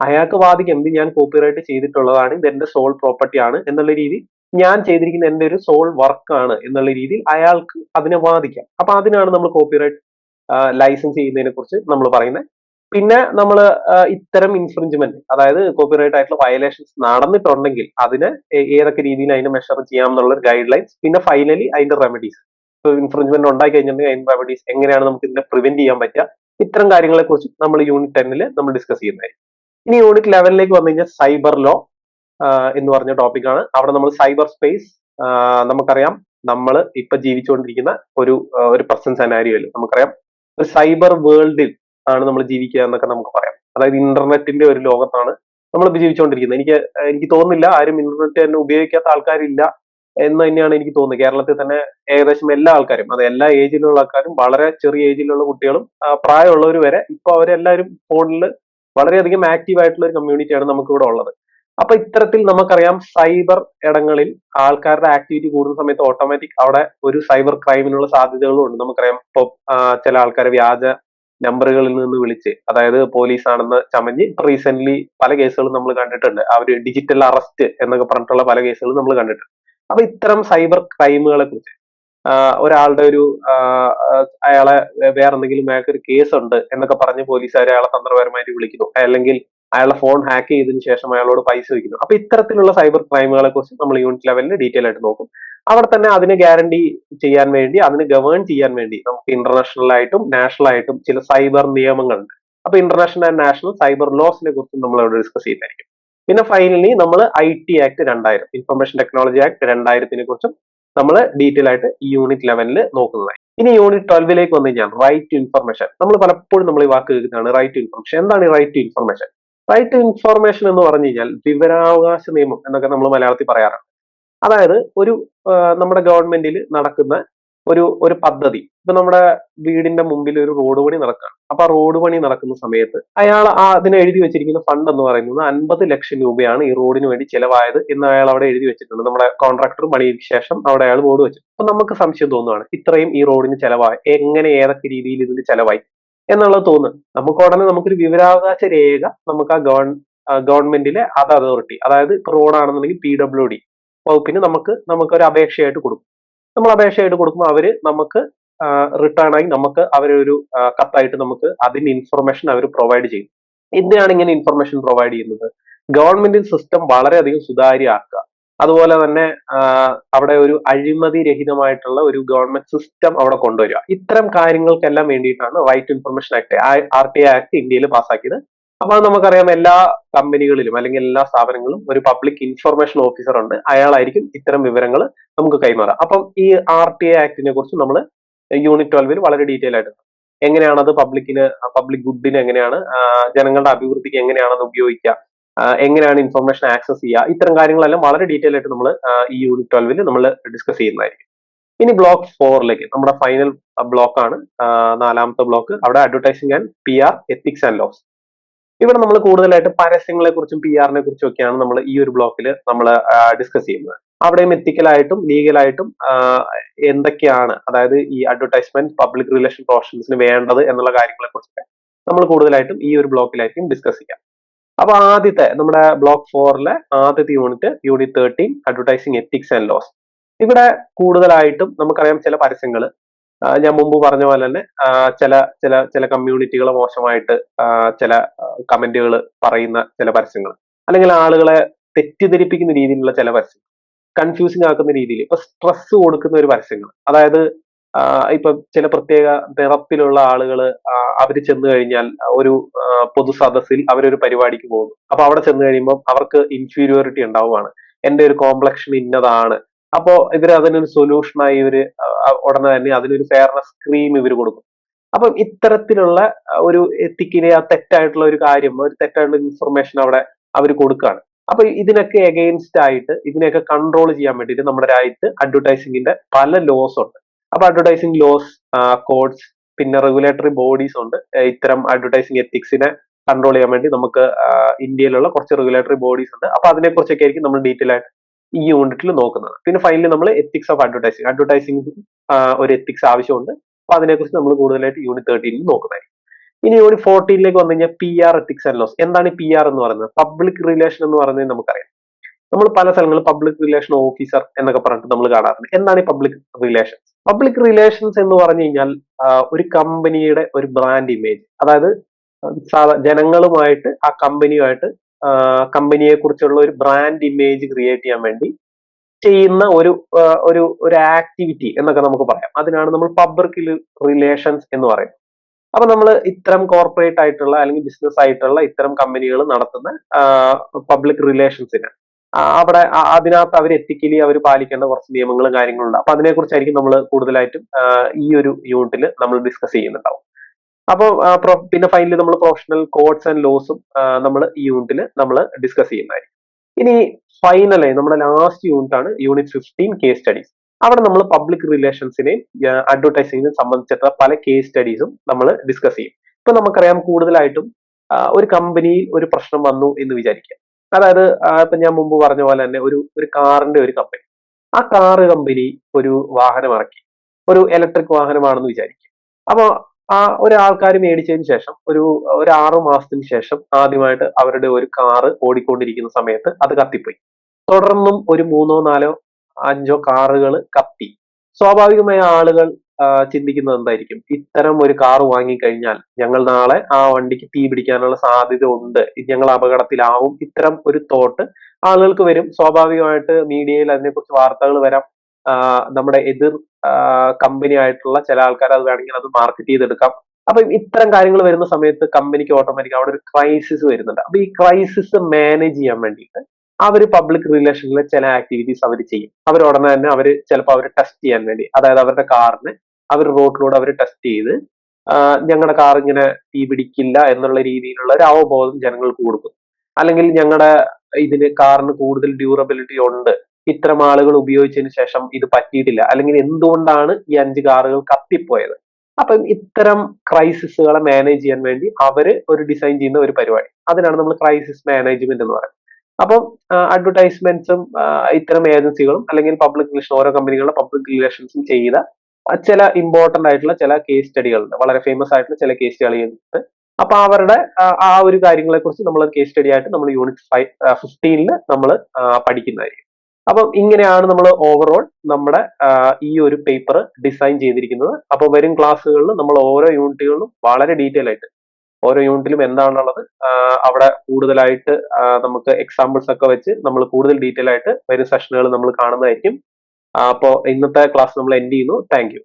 A: അയാൾക്ക് വാദിക്കാം ഇത് ഞാൻ കോപ്പിറൈറ്റ് ചെയ്തിട്ടുള്ളതാണ് ഇത് എന്റെ സോൾ പ്രോപ്പർട്ടി ആണ് എന്നുള്ള രീതിയിൽ ഞാൻ ചെയ്തിരിക്കുന്ന എന്റെ ഒരു സോൾ വർക്കാണ് എന്നുള്ള രീതിയിൽ അയാൾക്ക് അതിനെ വാദിക്കാം. അപ്പൊ അതിനാണ് നമ്മൾ കോപ്പിറൈറ്റ് ലൈസൻസ് ചെയ്യുന്നതിനെ കുറിച്ച് നമ്മൾ പറയുന്നത്. പിന്നെ നമ്മൾ ഇത്തരം ഇൻഫ്രിഞ്ച്മെന്റ് അതായത് കോപ്പിറൈറ്റ് ആയിട്ടുള്ള വയലേഷൻസ് നടന്നിട്ടുണ്ടെങ്കിൽ അതിന് ഏതൊക്കെ രീതിയിൽ അതിനെ മെഷർ ചെയ്യാം എന്നുള്ള ഗൈഡ് ലൈൻസ് പിന്നെ ഫൈനലി അതിന്റെ റെമഡീസ് ഇൻഫ്രിഞ്ച്മെന്റ് ഉണ്ടായി കഴിഞ്ഞിട്ടുണ്ടെങ്കിൽ അതിന്റെ റെമഡീസ് എങ്ങനെയാണ് നമുക്ക് ഇതിനെ പ്രിവെന്റ് ചെയ്യാൻ പറ്റുക? ഇത്തരം കാര്യങ്ങളെ കുറിച്ച് നമ്മൾ യൂണിറ്റ് ടെന്നിൽ നമ്മൾ ഡിസ്കസ് ചെയ്യുന്നതായിരിക്കും. ഇനി യൂണിറ്റ് ലെവലിലേക്ക് വന്നു കഴിഞ്ഞാൽ സൈബർ ലോ എന്ന് പറഞ്ഞ ടോപ്പിക്കാണ് അവിടെ നമ്മൾ സൈബർ സ്പേസ് നമുക്കറിയാം. നമ്മൾ ഇപ്പൊ ജീവിച്ചുകൊണ്ടിരിക്കുന്ന ഒരു ഒരു പ്രസന്റ് സെനാരിയോയിൽ നമുക്കറിയാം. ഒരു സൈബർ വേൾഡിൽ ആണ് നമ്മൾ ജീവിക്കുക എന്നൊക്കെ നമുക്ക് പറയാം. അതായത് ഇന്റർനെറ്റിന്റെ ഒരു ലോകത്താണ് നമ്മൾ ജീവിച്ചുകൊണ്ടിരിക്കുന്നത്. എനിക്ക് എനിക്ക് തോന്നുന്നില്ല ആരും ഇന്റർനെറ്റ് തന്നെ ഉപയോഗിക്കാത്ത ആൾക്കാരില്ല എന്ന് തന്നെയാണ് എനിക്ക് തോന്നുന്നത്. കേരളത്തിൽ തന്നെ ഏകദേശം എല്ലാ ആൾക്കാരും അത് എല്ലാ ഏജിലുള്ള ആൾക്കാരും വളരെ ചെറിയ ഏജിലുള്ള കുട്ടികളും പ്രായമുള്ളവർ വരെ ഇപ്പൊ അവരെല്ലാവരും ഫോണിൽ വളരെയധികം ആക്റ്റീവ് ആയിട്ടുള്ള ഒരു കമ്മ്യൂണിറ്റിയാണ് നമുക്ക് ഇവിടെ ഉള്ളത്. അപ്പൊ ഇത്തരത്തിൽ നമുക്കറിയാം സൈബർ ഇടങ്ങളിൽ ആൾക്കാരുടെ ആക്ടിവിറ്റി കൂടുന്ന സമയത്ത് ഓട്ടോമാറ്റിക് അവിടെ ഒരു സൈബർ ക്രൈമിനുള്ള സാധ്യതകളും ഉണ്ട്. നമുക്കറിയാം ഇപ്പൊ ചില ആൾക്കാരെ വ്യാജ നമ്പറുകളിൽ നിന്ന് വിളിച്ച് അതായത് പോലീസ് ആണെന്ന് ചമഞ്ഞ് റീസെന്റ് പല കേസുകളും നമ്മൾ കണ്ടിട്ടുണ്ട്. അവർ ഡിജിറ്റൽ അറസ്റ്റ് എന്നൊക്കെ പറഞ്ഞിട്ടുള്ള പല കേസുകളും നമ്മൾ കണ്ടിട്ടുണ്ട്. അപ്പൊ ഇത്തരം സൈബർ ക്രൈമുകളെ കുറിച്ച് ഒരാളുടെ ഒരു അയാളെ വേറെന്തെങ്കിലും അയാൾക്ക് ഒരു കേസ് ഉണ്ട് എന്നൊക്കെ പറഞ്ഞ് പോലീസുകാർ അയാളെ തന്ത്രപരമായിട്ട് വിളിക്കുന്നു. അല്ലെങ്കിൽ അയാളുടെ ഫോൺ ഹാക്ക് ചെയ്തതിനു ശേഷം അയാളോട് പൈസ വയ്ക്കുന്നു അപ്പൊ ഇത്തരത്തിലുള്ള സൈബർ ക്രൈമുകളെ കുറിച്ച് നമ്മൾ യൂണിറ്റ് ലെവലിൽ ഡീറ്റെയിൽ ആയിട്ട് നോക്കും. അവിടെ തന്നെ അതിനെ ഗ്യാരണ്ടി ചെയ്യാൻ വേണ്ടി അതിന് ഗവേൺ ചെയ്യാൻ വേണ്ടി നമുക്ക് ഇന്റർനാഷണൽ ആയിട്ടും നാഷണൽ ആയിട്ടും ചില സൈബർ നിയമങ്ങളുണ്ട്. അപ്പൊ ഇന്റർനാഷണൽ ആൻഡ് നാഷണൽ സൈബർ ലോസിനെ കുറിച്ച് നമ്മൾ അവിടെ ഡിസ്കസ് ചെയ്യുന്നതായിരിക്കും പിന്നെ ഫൈനലി നമ്മൾ ഐ ടി ആക്ട് രണ്ടായിരം ഇൻഫർമേഷൻ ടെക്നോളജി ആക്ട് രണ്ടായിരത്തിനെ കുറിച്ചും നമ്മൾ ഡീറ്റെയിൽ ആയിട്ട് ഈ യൂണിറ്റ് ലെവലിൽ നോക്കുന്നതായി. ഇനി യൂണിറ്റ് ട്വൽവിലേക്ക് വന്നു കഴിഞ്ഞാൽ റൈറ്റ് ടു ഇൻഫർമേഷൻ നമ്മൾ പലപ്പോഴും നമ്മൾ ഈ വാക്ക് കേൾക്കുന്നതാണ് റൈറ്റ് ടു ഇൻഫർമേഷൻ എന്താണ് ഈ right to information right to information എന്ന് പറഞ്ഞു കഴിഞ്ഞാൽ വിവരാവകാശ നിയമം എന്നൊക്കെ നമ്മൾ മലയാളത്തിൽ പറയാറുണ്ട്. അതായത് ഒരു നമ്മുടെ ഗവൺമെന്റിൽ നടക്കുന്ന ഒരു ഒരു പദ്ധതി. ഇപ്പൊ നമ്മുടെ വീടിന്റെ മുമ്പിൽ ഒരു റോഡ് പണി നടക്കുകയാണ് അപ്പൊ ആ റോഡ് പണി നടക്കുന്ന സമയത്ത് അയാൾ ആ അതിന് എഴുതി വെച്ചിരിക്കുന്ന ഫണ്ട് എന്ന് പറയുന്നത് അൻപത് ലക്ഷം രൂപയാണ് ഈ റോഡിന് വേണ്ടി ചിലവായത് എന്ന് അയാൾ അവിടെ എഴുതി വെച്ചിട്ടുണ്ട്. നമ്മുടെ കോൺട്രാക്ടർ പണിക്ക് ശേഷം അവിടെ അയാൾ ബോർഡ് വെച്ചു അപ്പൊ നമുക്ക് സംശയം തോന്നുകയാണ് ഇത്രയും ഈ റോഡിന് ചിലവായി എങ്ങനെ ഏതൊക്കെ രീതിയിൽ ഇതിന് ചെലവായി? എന്നുള്ളത് തോന്നുന്നു. നമുക്ക് ഉടനെ നമുക്കൊരു വിവരാവകാശ രേഖ നമുക്ക് ആ ഗവൺ ഗവൺമെന്റിലെ അത് അതോറിറ്റി അതായത് റോഡാണെന്നുണ്ടെങ്കിൽ പി ഡബ്ല്യു ഡി വകുപ്പിന് നമുക്ക് നമുക്ക് ഒരു അപേക്ഷയായിട്ട് കൊടുക്കും. നമ്മൾ അപേക്ഷയായിട്ട് കൊടുക്കുമ്പോൾ അവർ നമുക്ക് റിട്ടേൺ ആയി നമുക്ക് അവരൊരു കത്തായിട്ട് നമുക്ക് അതിന്റെ ഇൻഫർമേഷൻ അവർ പ്രൊവൈഡ് ചെയ്യും. എന്തിനാണ് ഇങ്ങനെ ഇൻഫർമേഷൻ പ്രൊവൈഡ് ചെയ്യുന്നത്? ഗവൺമെന്റിന്റെ സിസ്റ്റം വളരെയധികം സുതാര്യമാക്കുക. അതുപോലെ തന്നെ അവിടെ ഒരു അഴിമതി രഹിതമായിട്ടുള്ള ഒരു ഗവൺമെന്റ് സിസ്റ്റം അവിടെ കൊണ്ടുവരിക. ഇത്തരം കാര്യങ്ങൾക്കെല്ലാം വേണ്ടിയിട്ടാണ് right information act R T act ഇന്ത്യയിൽ പാസ്സാക്കിയത്. അപ്പോൾ നമുക്കറിയാം എല്ലാ കമ്പനികളിലും അല്ലെങ്കിൽ എല്ലാ സ്ഥാപനങ്ങളും ഒരു പബ്ലിക് ഇൻഫർമേഷൻ ഓഫീസർ ഉണ്ട്. അയാളായിരിക്കും ഇത്തരം വിവരങ്ങൾ നമുക്ക് കൈമാറുക. അപ്പം ഈ ആർ ടി ആക്ടിനെ കുറിച്ച് നമ്മൾ യൂണിറ്റ് ട്വൽവിൽ വളരെ ഡീറ്റെയിൽ ആയിട്ട് എങ്ങനെയാണത് പബ്ലിക്കിന് പബ്ലിക് ഗുഡിന് എങ്ങനെയാണ് ജനങ്ങളുടെ അഭിവൃദ്ധിക്ക് എങ്ങനെയാണത് ഉപയോഗിക്കുക? എങ്ങനെയാണ് ഇൻഫർമേഷൻ ആക്സസ് ചെയ്യുക ഇത്തരം കാര്യങ്ങളെല്ലാം വളരെ ഡീറ്റെയിൽ ആയിട്ട് നമ്മൾ ഈ യൂണിറ്റ് ട്വൽവിൽ നമ്മൾ ഡിസ്കസ് ചെയ്യുന്നതായിരിക്കും. ഇനി ബ്ലോക്ക് ഫോറിലേക്ക് നമ്മുടെ ഫൈനൽ ബ്ലോക്ക് ആണ് നാലാമത്തെ ബ്ലോക്ക് അവിടെ advertising and P R ethics and laws ഇവിടെ നമ്മൾ കൂടുതലായിട്ട് പരസ്യങ്ങളെ കുറിച്ചും പി ആറിനെ കുറിച്ചും ഒക്കെയാണ് നമ്മൾ ഈ ഒരു ബ്ലോക്കിൽ നമ്മൾ ഡിസ്കസ് ചെയ്യുന്നത്. അവിടെയും എത്തിക്കലായിട്ടും ലീഗലായിട്ടും എന്തൊക്കെയാണ് അതായത് ഈ അഡ്വർടൈസ്മെന്റ് പബ്ലിക് റിലേഷൻ പ്രൊഫഷൻസിന് വേണ്ടത് എന്നുള്ള കാര്യങ്ങളെ കുറിച്ചൊക്കെ നമ്മൾ കൂടുതലായിട്ടും ഈ ഒരു ബ്ലോക്കിലായിരിക്കും ഡിസ്കസ് ചെയ്യാം. അപ്പൊ ആദ്യത്തെ നമ്മുടെ ബ്ലോക്ക് ഫോറിലെ ആദ്യത്തെ unit unit thirteen advertising ethics and laws ഇവിടെ കൂടുതലായിട്ടും നമുക്കറിയാം ചില പരസ്യങ്ങൾ ഞാൻ മുമ്പ് പറഞ്ഞ പോലെ തന്നെ ചില ചില ചില കമ്മ്യൂണിറ്റികൾ മോശമായിട്ട് ചില കമന്റുകൾ പറയുന്ന ചില പരസ്യങ്ങൾ അല്ലെങ്കിൽ ആളുകളെ തെറ്റിദ്ധരിപ്പിക്കുന്ന രീതിയിലുള്ള ചില പരസ്യങ്ങൾ കൺഫ്യൂസിങ് ആക്കുന്ന രീതിയിൽ ഇപ്പൊ സ്ട്രെസ് കൊടുക്കുന്ന ഒരു പരസ്യങ്ങൾ അതായത് ഇപ്പൊ ചില പ്രത്യേക നിറത്തിലുള്ള ആളുകൾ അവർ ചെന്ന് കഴിഞ്ഞാൽ ഒരു പൊതു സദസ്സിൽ അവരൊരു പരിപാടിക്ക് പോകുന്നു. അപ്പൊ അവിടെ ചെന്ന് കഴിയുമ്പോൾ അവർക്ക് ഇൻഫീരിയോറിറ്റി ഉണ്ടാവുകയാണ് എന്റെ ഒരു കോംപ്ലക്ഷൻ ഇന്നതാണ്. അപ്പോ ഇവർ അതിനൊരു സൊല്യൂഷനായി ഇവർ ഉടനെ തന്നെ അതിനൊരു ഫെയർനെസ് ക്രീം ഇവർ കൊടുക്കും. അപ്പം ഇത്തരത്തിലുള്ള ഒരു എത്തിക്കിനെ ആ തെറ്റായിട്ടുള്ള ഒരു കാര്യം ഒരു തെറ്റായിട്ടുള്ള ഇൻഫർമേഷൻ അവിടെ അവർ കൊടുക്കുകയാണ് അപ്പൊ ഇതിനൊക്കെ എഗെയിൻസ്റ്റ് ആയിട്ട് ഇതിനെയൊക്കെ കൺട്രോൾ ചെയ്യാൻ വേണ്ടിയിട്ട് നമ്മുടെ രാജ്യത്ത് അഡ്വർടൈസിങ്ങിന്റെ പല ലോസ് ഉണ്ട്. അപ്പൊ അഡ്വർടൈസിംഗ് ലോസ് കോഡ്സ് പിന്നെ റെഗുലേറ്ററി ബോഡീസ് ഉണ്ട്. ഇത്തരം അഡ്വർടൈസിംഗ് എത്തിക്സിനെ കൺട്രോൾ ചെയ്യാൻ വേണ്ടി നമുക്ക് ഇന്ത്യയിലുള്ള കുറച്ച് റെഗുലേറ്ററി ബോഡീസ് ഉണ്ട്. അപ്പൊ അതിനെ കുറിച്ചൊക്കെ ആയിരിക്കും നമ്മൾ ഡീറ്റെയിൽ ആയിട്ട് ഈ യൂണിറ്റിൽ നോക്കുന്നത്. പിന്നെ ഫൈനലി നമ്മൾ എത്തിക്സ് ഓഫ് അഡ്വർടൈസിങ് അഡ്വർടൈസിംഗ് ഒരു എത്തിക്സ് ആവശ്യമുണ്ട്. അപ്പൊ അതിനെക്കുറിച്ച് നമ്മൾ കൂടുതലായിട്ട് യൂണിറ്റ് തേർട്ടീനിൽ നോക്കുന്നതായിരിക്കും. ഇനി യൂണിറ്റ് ഫോർട്ടീനിലേക്ക് വന്നു കഴിഞ്ഞാൽ P R ethics and laws എന്താണ് പി ആർ എന്ന് പറയുന്നത്? പബ്ലിക് റിലേഷൻ എന്ന് പറയുന്നത് നമുക്കറിയാം. നമ്മൾ പല സ്ഥലങ്ങളിൽ പബ്ലിക് റിലേഷൻ ഓഫീസർ എന്നൊക്കെ പറഞ്ഞിട്ട് നമ്മൾ കാണാറുണ്ട്. എന്താണ് ഈ പബ്ലിക് റിലേഷൻസ് പബ്ലിക് റിലേഷൻസ് എന്ന് പറഞ്ഞു കഴിഞ്ഞാൽ ഒരു കമ്പനിയുടെ ഒരു ബ്രാൻഡ് ഇമേജ് അതായത് ജനങ്ങളുമായിട്ട് ആ കമ്പനിയുമായിട്ട് കമ്പനിയെ കുറിച്ചുള്ള ഒരു ബ്രാൻഡ് ഇമേജ് ക്രിയേറ്റ് ചെയ്യാൻ വേണ്ടി ചെയ്യുന്ന ഒരു ഒരു ഒരു ആക്ടിവിറ്റി എന്നൊക്കെ നമുക്ക് പറയാം. അതിനാണ് നമ്മൾ പബ്ലിക് റിലേഷൻസ് എന്ന് പറയുന്നത്. അപ്പൊ നമ്മൾ ഇത്തരം കോർപ്പറേറ്റ് ആയിട്ടുള്ള അല്ലെങ്കിൽ ബിസിനസ് ആയിട്ടുള്ള ഇത്തരം കമ്പനികൾ നടത്തുന്ന പബ്ലിക് റിലേഷൻസിന് അവിടെ അതിനകത്ത് അവർ എത്തിക്കലി അവർ പാലിക്കേണ്ട കുറച്ച് നിയമങ്ങളും കാര്യങ്ങളുണ്ട്. അപ്പൊ അതിനെക്കുറിച്ചായിരിക്കും നമ്മൾ കൂടുതലായിട്ടും ഈ ഒരു യൂണിറ്റിൽ നമ്മൾ ഡിസ്കസ് ചെയ്യുന്നുണ്ടാവും. അപ്പോൾ പിന്നെ ഫൈനലി നമ്മൾ പ്രൊഫഷണൽ കോഡ്സ് ആൻഡ് ലോസും നമ്മൾ ഈ യൂണിറ്റിൽ നമ്മൾ ഡിസ്കസ് ചെയ്യുന്നതായിരിക്കും. ഇനി ഫൈനലായി നമ്മുടെ ലാസ്റ്റ് യൂണിറ്റ് ആണ് യൂണിറ്റ് ഫിഫ്റ്റീൻ കേസ് സ്റ്റഡീസ് അവിടെ നമ്മൾ പബ്ലിക് റിലേഷൻസിനെയും അഡ്വർടൈസിങ്ങിനെയും സംബന്ധിച്ചിട്ടുള്ള പല കേസ് സ്റ്റഡീസും നമ്മൾ ഡിസ്കസ് ചെയ്യും. ഇപ്പൊ നമുക്കറിയാം കൂടുതലായിട്ടും ഒരു കമ്പനിയിൽ ഒരു പ്രശ്നം വന്നു എന്ന് വിചാരിക്കുക അതായത് ഇപ്പൊ ഞാൻ മുമ്പ് പറഞ്ഞ പോലെ തന്നെ ഒരു ഒരു കാറിന്റെ ഒരു കമ്പനി ആ കാറ് കമ്പനി ഒരു വാഹനം ഇറക്കി. ഒരു ഇലക്ട്രിക് വാഹനമാണെന്ന് വിചാരിക്കുക അപ്പോൾ ആ ഒരാൾക്കാർ മേടിച്ചതിന് ശേഷം ഒരു ഒരു ആറു മാസത്തിന് ശേഷം ആദ്യമായിട്ട് അവരുടെ ഒരു കാറ് ഓടിക്കൊണ്ടിരിക്കുന്ന സമയത്ത് അത് കത്തിപ്പോയി. തുടർന്നും ഒരു മൂന്നോ നാലോ അഞ്ചോ കാറുകൾ കത്തി. സ്വാഭാവികമായ ആളുകൾ ചിന്തിക്കുന്നത് എന്തായിരിക്കും? ഇത്തരം ഒരു കാർ വാങ്ങിക്കഴിഞ്ഞാൽ ഞങ്ങൾ നാളെ ആ വണ്ടിക്ക് തീ പിടിക്കാനുള്ള സാധ്യത ഉണ്ട്. ഞങ്ങൾ അപകടത്തിലാവും. ഇത്തരം ഒരു തോട്ട് ആളുകൾക്ക് വരും. സ്വാഭാവികമായിട്ട് മീഡിയയിൽ അതിനെക്കുറിച്ച് വാർത്തകൾ വരാം. നമ്മുടെ എതിർ കമ്പനി ആയിട്ടുള്ള ചില ആൾക്കാർ അത് വേണമെങ്കിൽ അത് മാർക്കറ്റ് ചെയ്തെടുക്കാം. അപ്പൊ ഇത്തരം കാര്യങ്ങൾ വരുന്ന സമയത്ത് കമ്പനിക്ക് ഓട്ടോമാറ്റിക് അവിടെ ഒരു ക്രൈസിസ് വരുന്നുണ്ട്. അപ്പൊ ഈ ക്രൈസിസ് മാനേജ് ചെയ്യാൻ വേണ്ടിയിട്ട് അവർ പബ്ലിക് റിലേഷനിലെ ചില ആക്ടിവിറ്റീസ് അവർ ചെയ്യും. അവർ ഉടനെ തന്നെ അവർ ചിലപ്പോൾ അവർ ടെസ്റ്റ് ചെയ്യാൻ വേണ്ടി അതായത് അവരുടെ കാറിന് അവർ റോഡിലൂടെ അവർ ടെസ്റ്റ് ചെയ്ത് ഞങ്ങളുടെ കാർ ഇങ്ങനെ തീ പിടിക്കില്ല എന്നുള്ള രീതിയിലുള്ള ഒരു അവബോധം ജനങ്ങൾക്ക് കൊടുക്കും. അല്ലെങ്കിൽ ഞങ്ങളുടെ ഇതിന് കാറിന് കൂടുതൽ ഡ്യൂറബിലിറ്റി ഉണ്ട്. ഇത്തരം ആളുകൾ ഉപയോഗിച്ചതിന് ശേഷം ഇത് പറ്റിയിട്ടില്ല. അല്ലെങ്കിൽ എന്തുകൊണ്ടാണ് ഈ അഞ്ച് കാറുകൾ കത്തിപ്പോയത്? അപ്പം ഇത്തരം ക്രൈസിസുകളെ മാനേജ് ചെയ്യാൻ വേണ്ടി അവർ ഒരു ഡിസൈൻ ചെയ്യുന്ന ഒരു പരിപാടി. അതിനാണ് നമ്മൾ ക്രൈസിസ് മാനേജ്മെന്റ് എന്ന് പറയുന്നത്. അപ്പം അഡ്വർടൈസ്മെന്റ്സും ഇത്തരം ഏജൻസികളും അല്ലെങ്കിൽ പബ്ലിക് റിലേഷൻ ഓരോ കമ്പനികളുടെ പബ്ലിക് റിലേഷൻസും ചെയ്ത ചില ഇമ്പോർട്ടന്റ് ആയിട്ടുള്ള ചില കേസ് സ്റ്റഡികളുണ്ട് വളരെ ഫേമസ് ആയിട്ടുള്ള ചില കേസ് സ്റ്റഡികളുണ്ട് അപ്പൊ അവരുടെ ആ, ഒരു കാര്യങ്ങളെ കുറിച്ച് നമ്മൾ കേസ് സ്റ്റഡി ആയിട്ട് നമ്മൾ യൂണിറ്റ് ഫൈവ് ഫിഫ്റ്റീനിൽ നമ്മൾ പഠിക്കുന്നതായിരിക്കും. അപ്പം ഇങ്ങനെയാണ് നമ്മൾ ഓവറോൾ നമ്മുടെ ഈ ഒരു പേപ്പർ ഡിസൈൻ ചെയ്തിരിക്കുന്നത്. അപ്പൊ വരും ക്ലാസ്സുകളിൽ നമ്മൾ ഓരോ യൂണിറ്റുകളിലും വളരെ ഡീറ്റെയിൽ ആയിട്ട് ഓരോ യൂണിറ്റിലും എന്താണുള്ളത് അവിടെ കൂടുതലായിട്ട് നമുക്ക് എക്സാമ്പിൾസ് ഒക്കെ വെച്ച് നമ്മൾ കൂടുതൽ ഡീറ്റെയിൽ ആയിട്ട് വരും സെഷനുകൾ നമ്മൾ കാണുന്നതായിരിക്കും. അപ്പോൾ ഇന്നത്തെ ക്ലാസ് നമ്മൾ എൻഡ് ചെയ്യുന്നു. താങ്ക്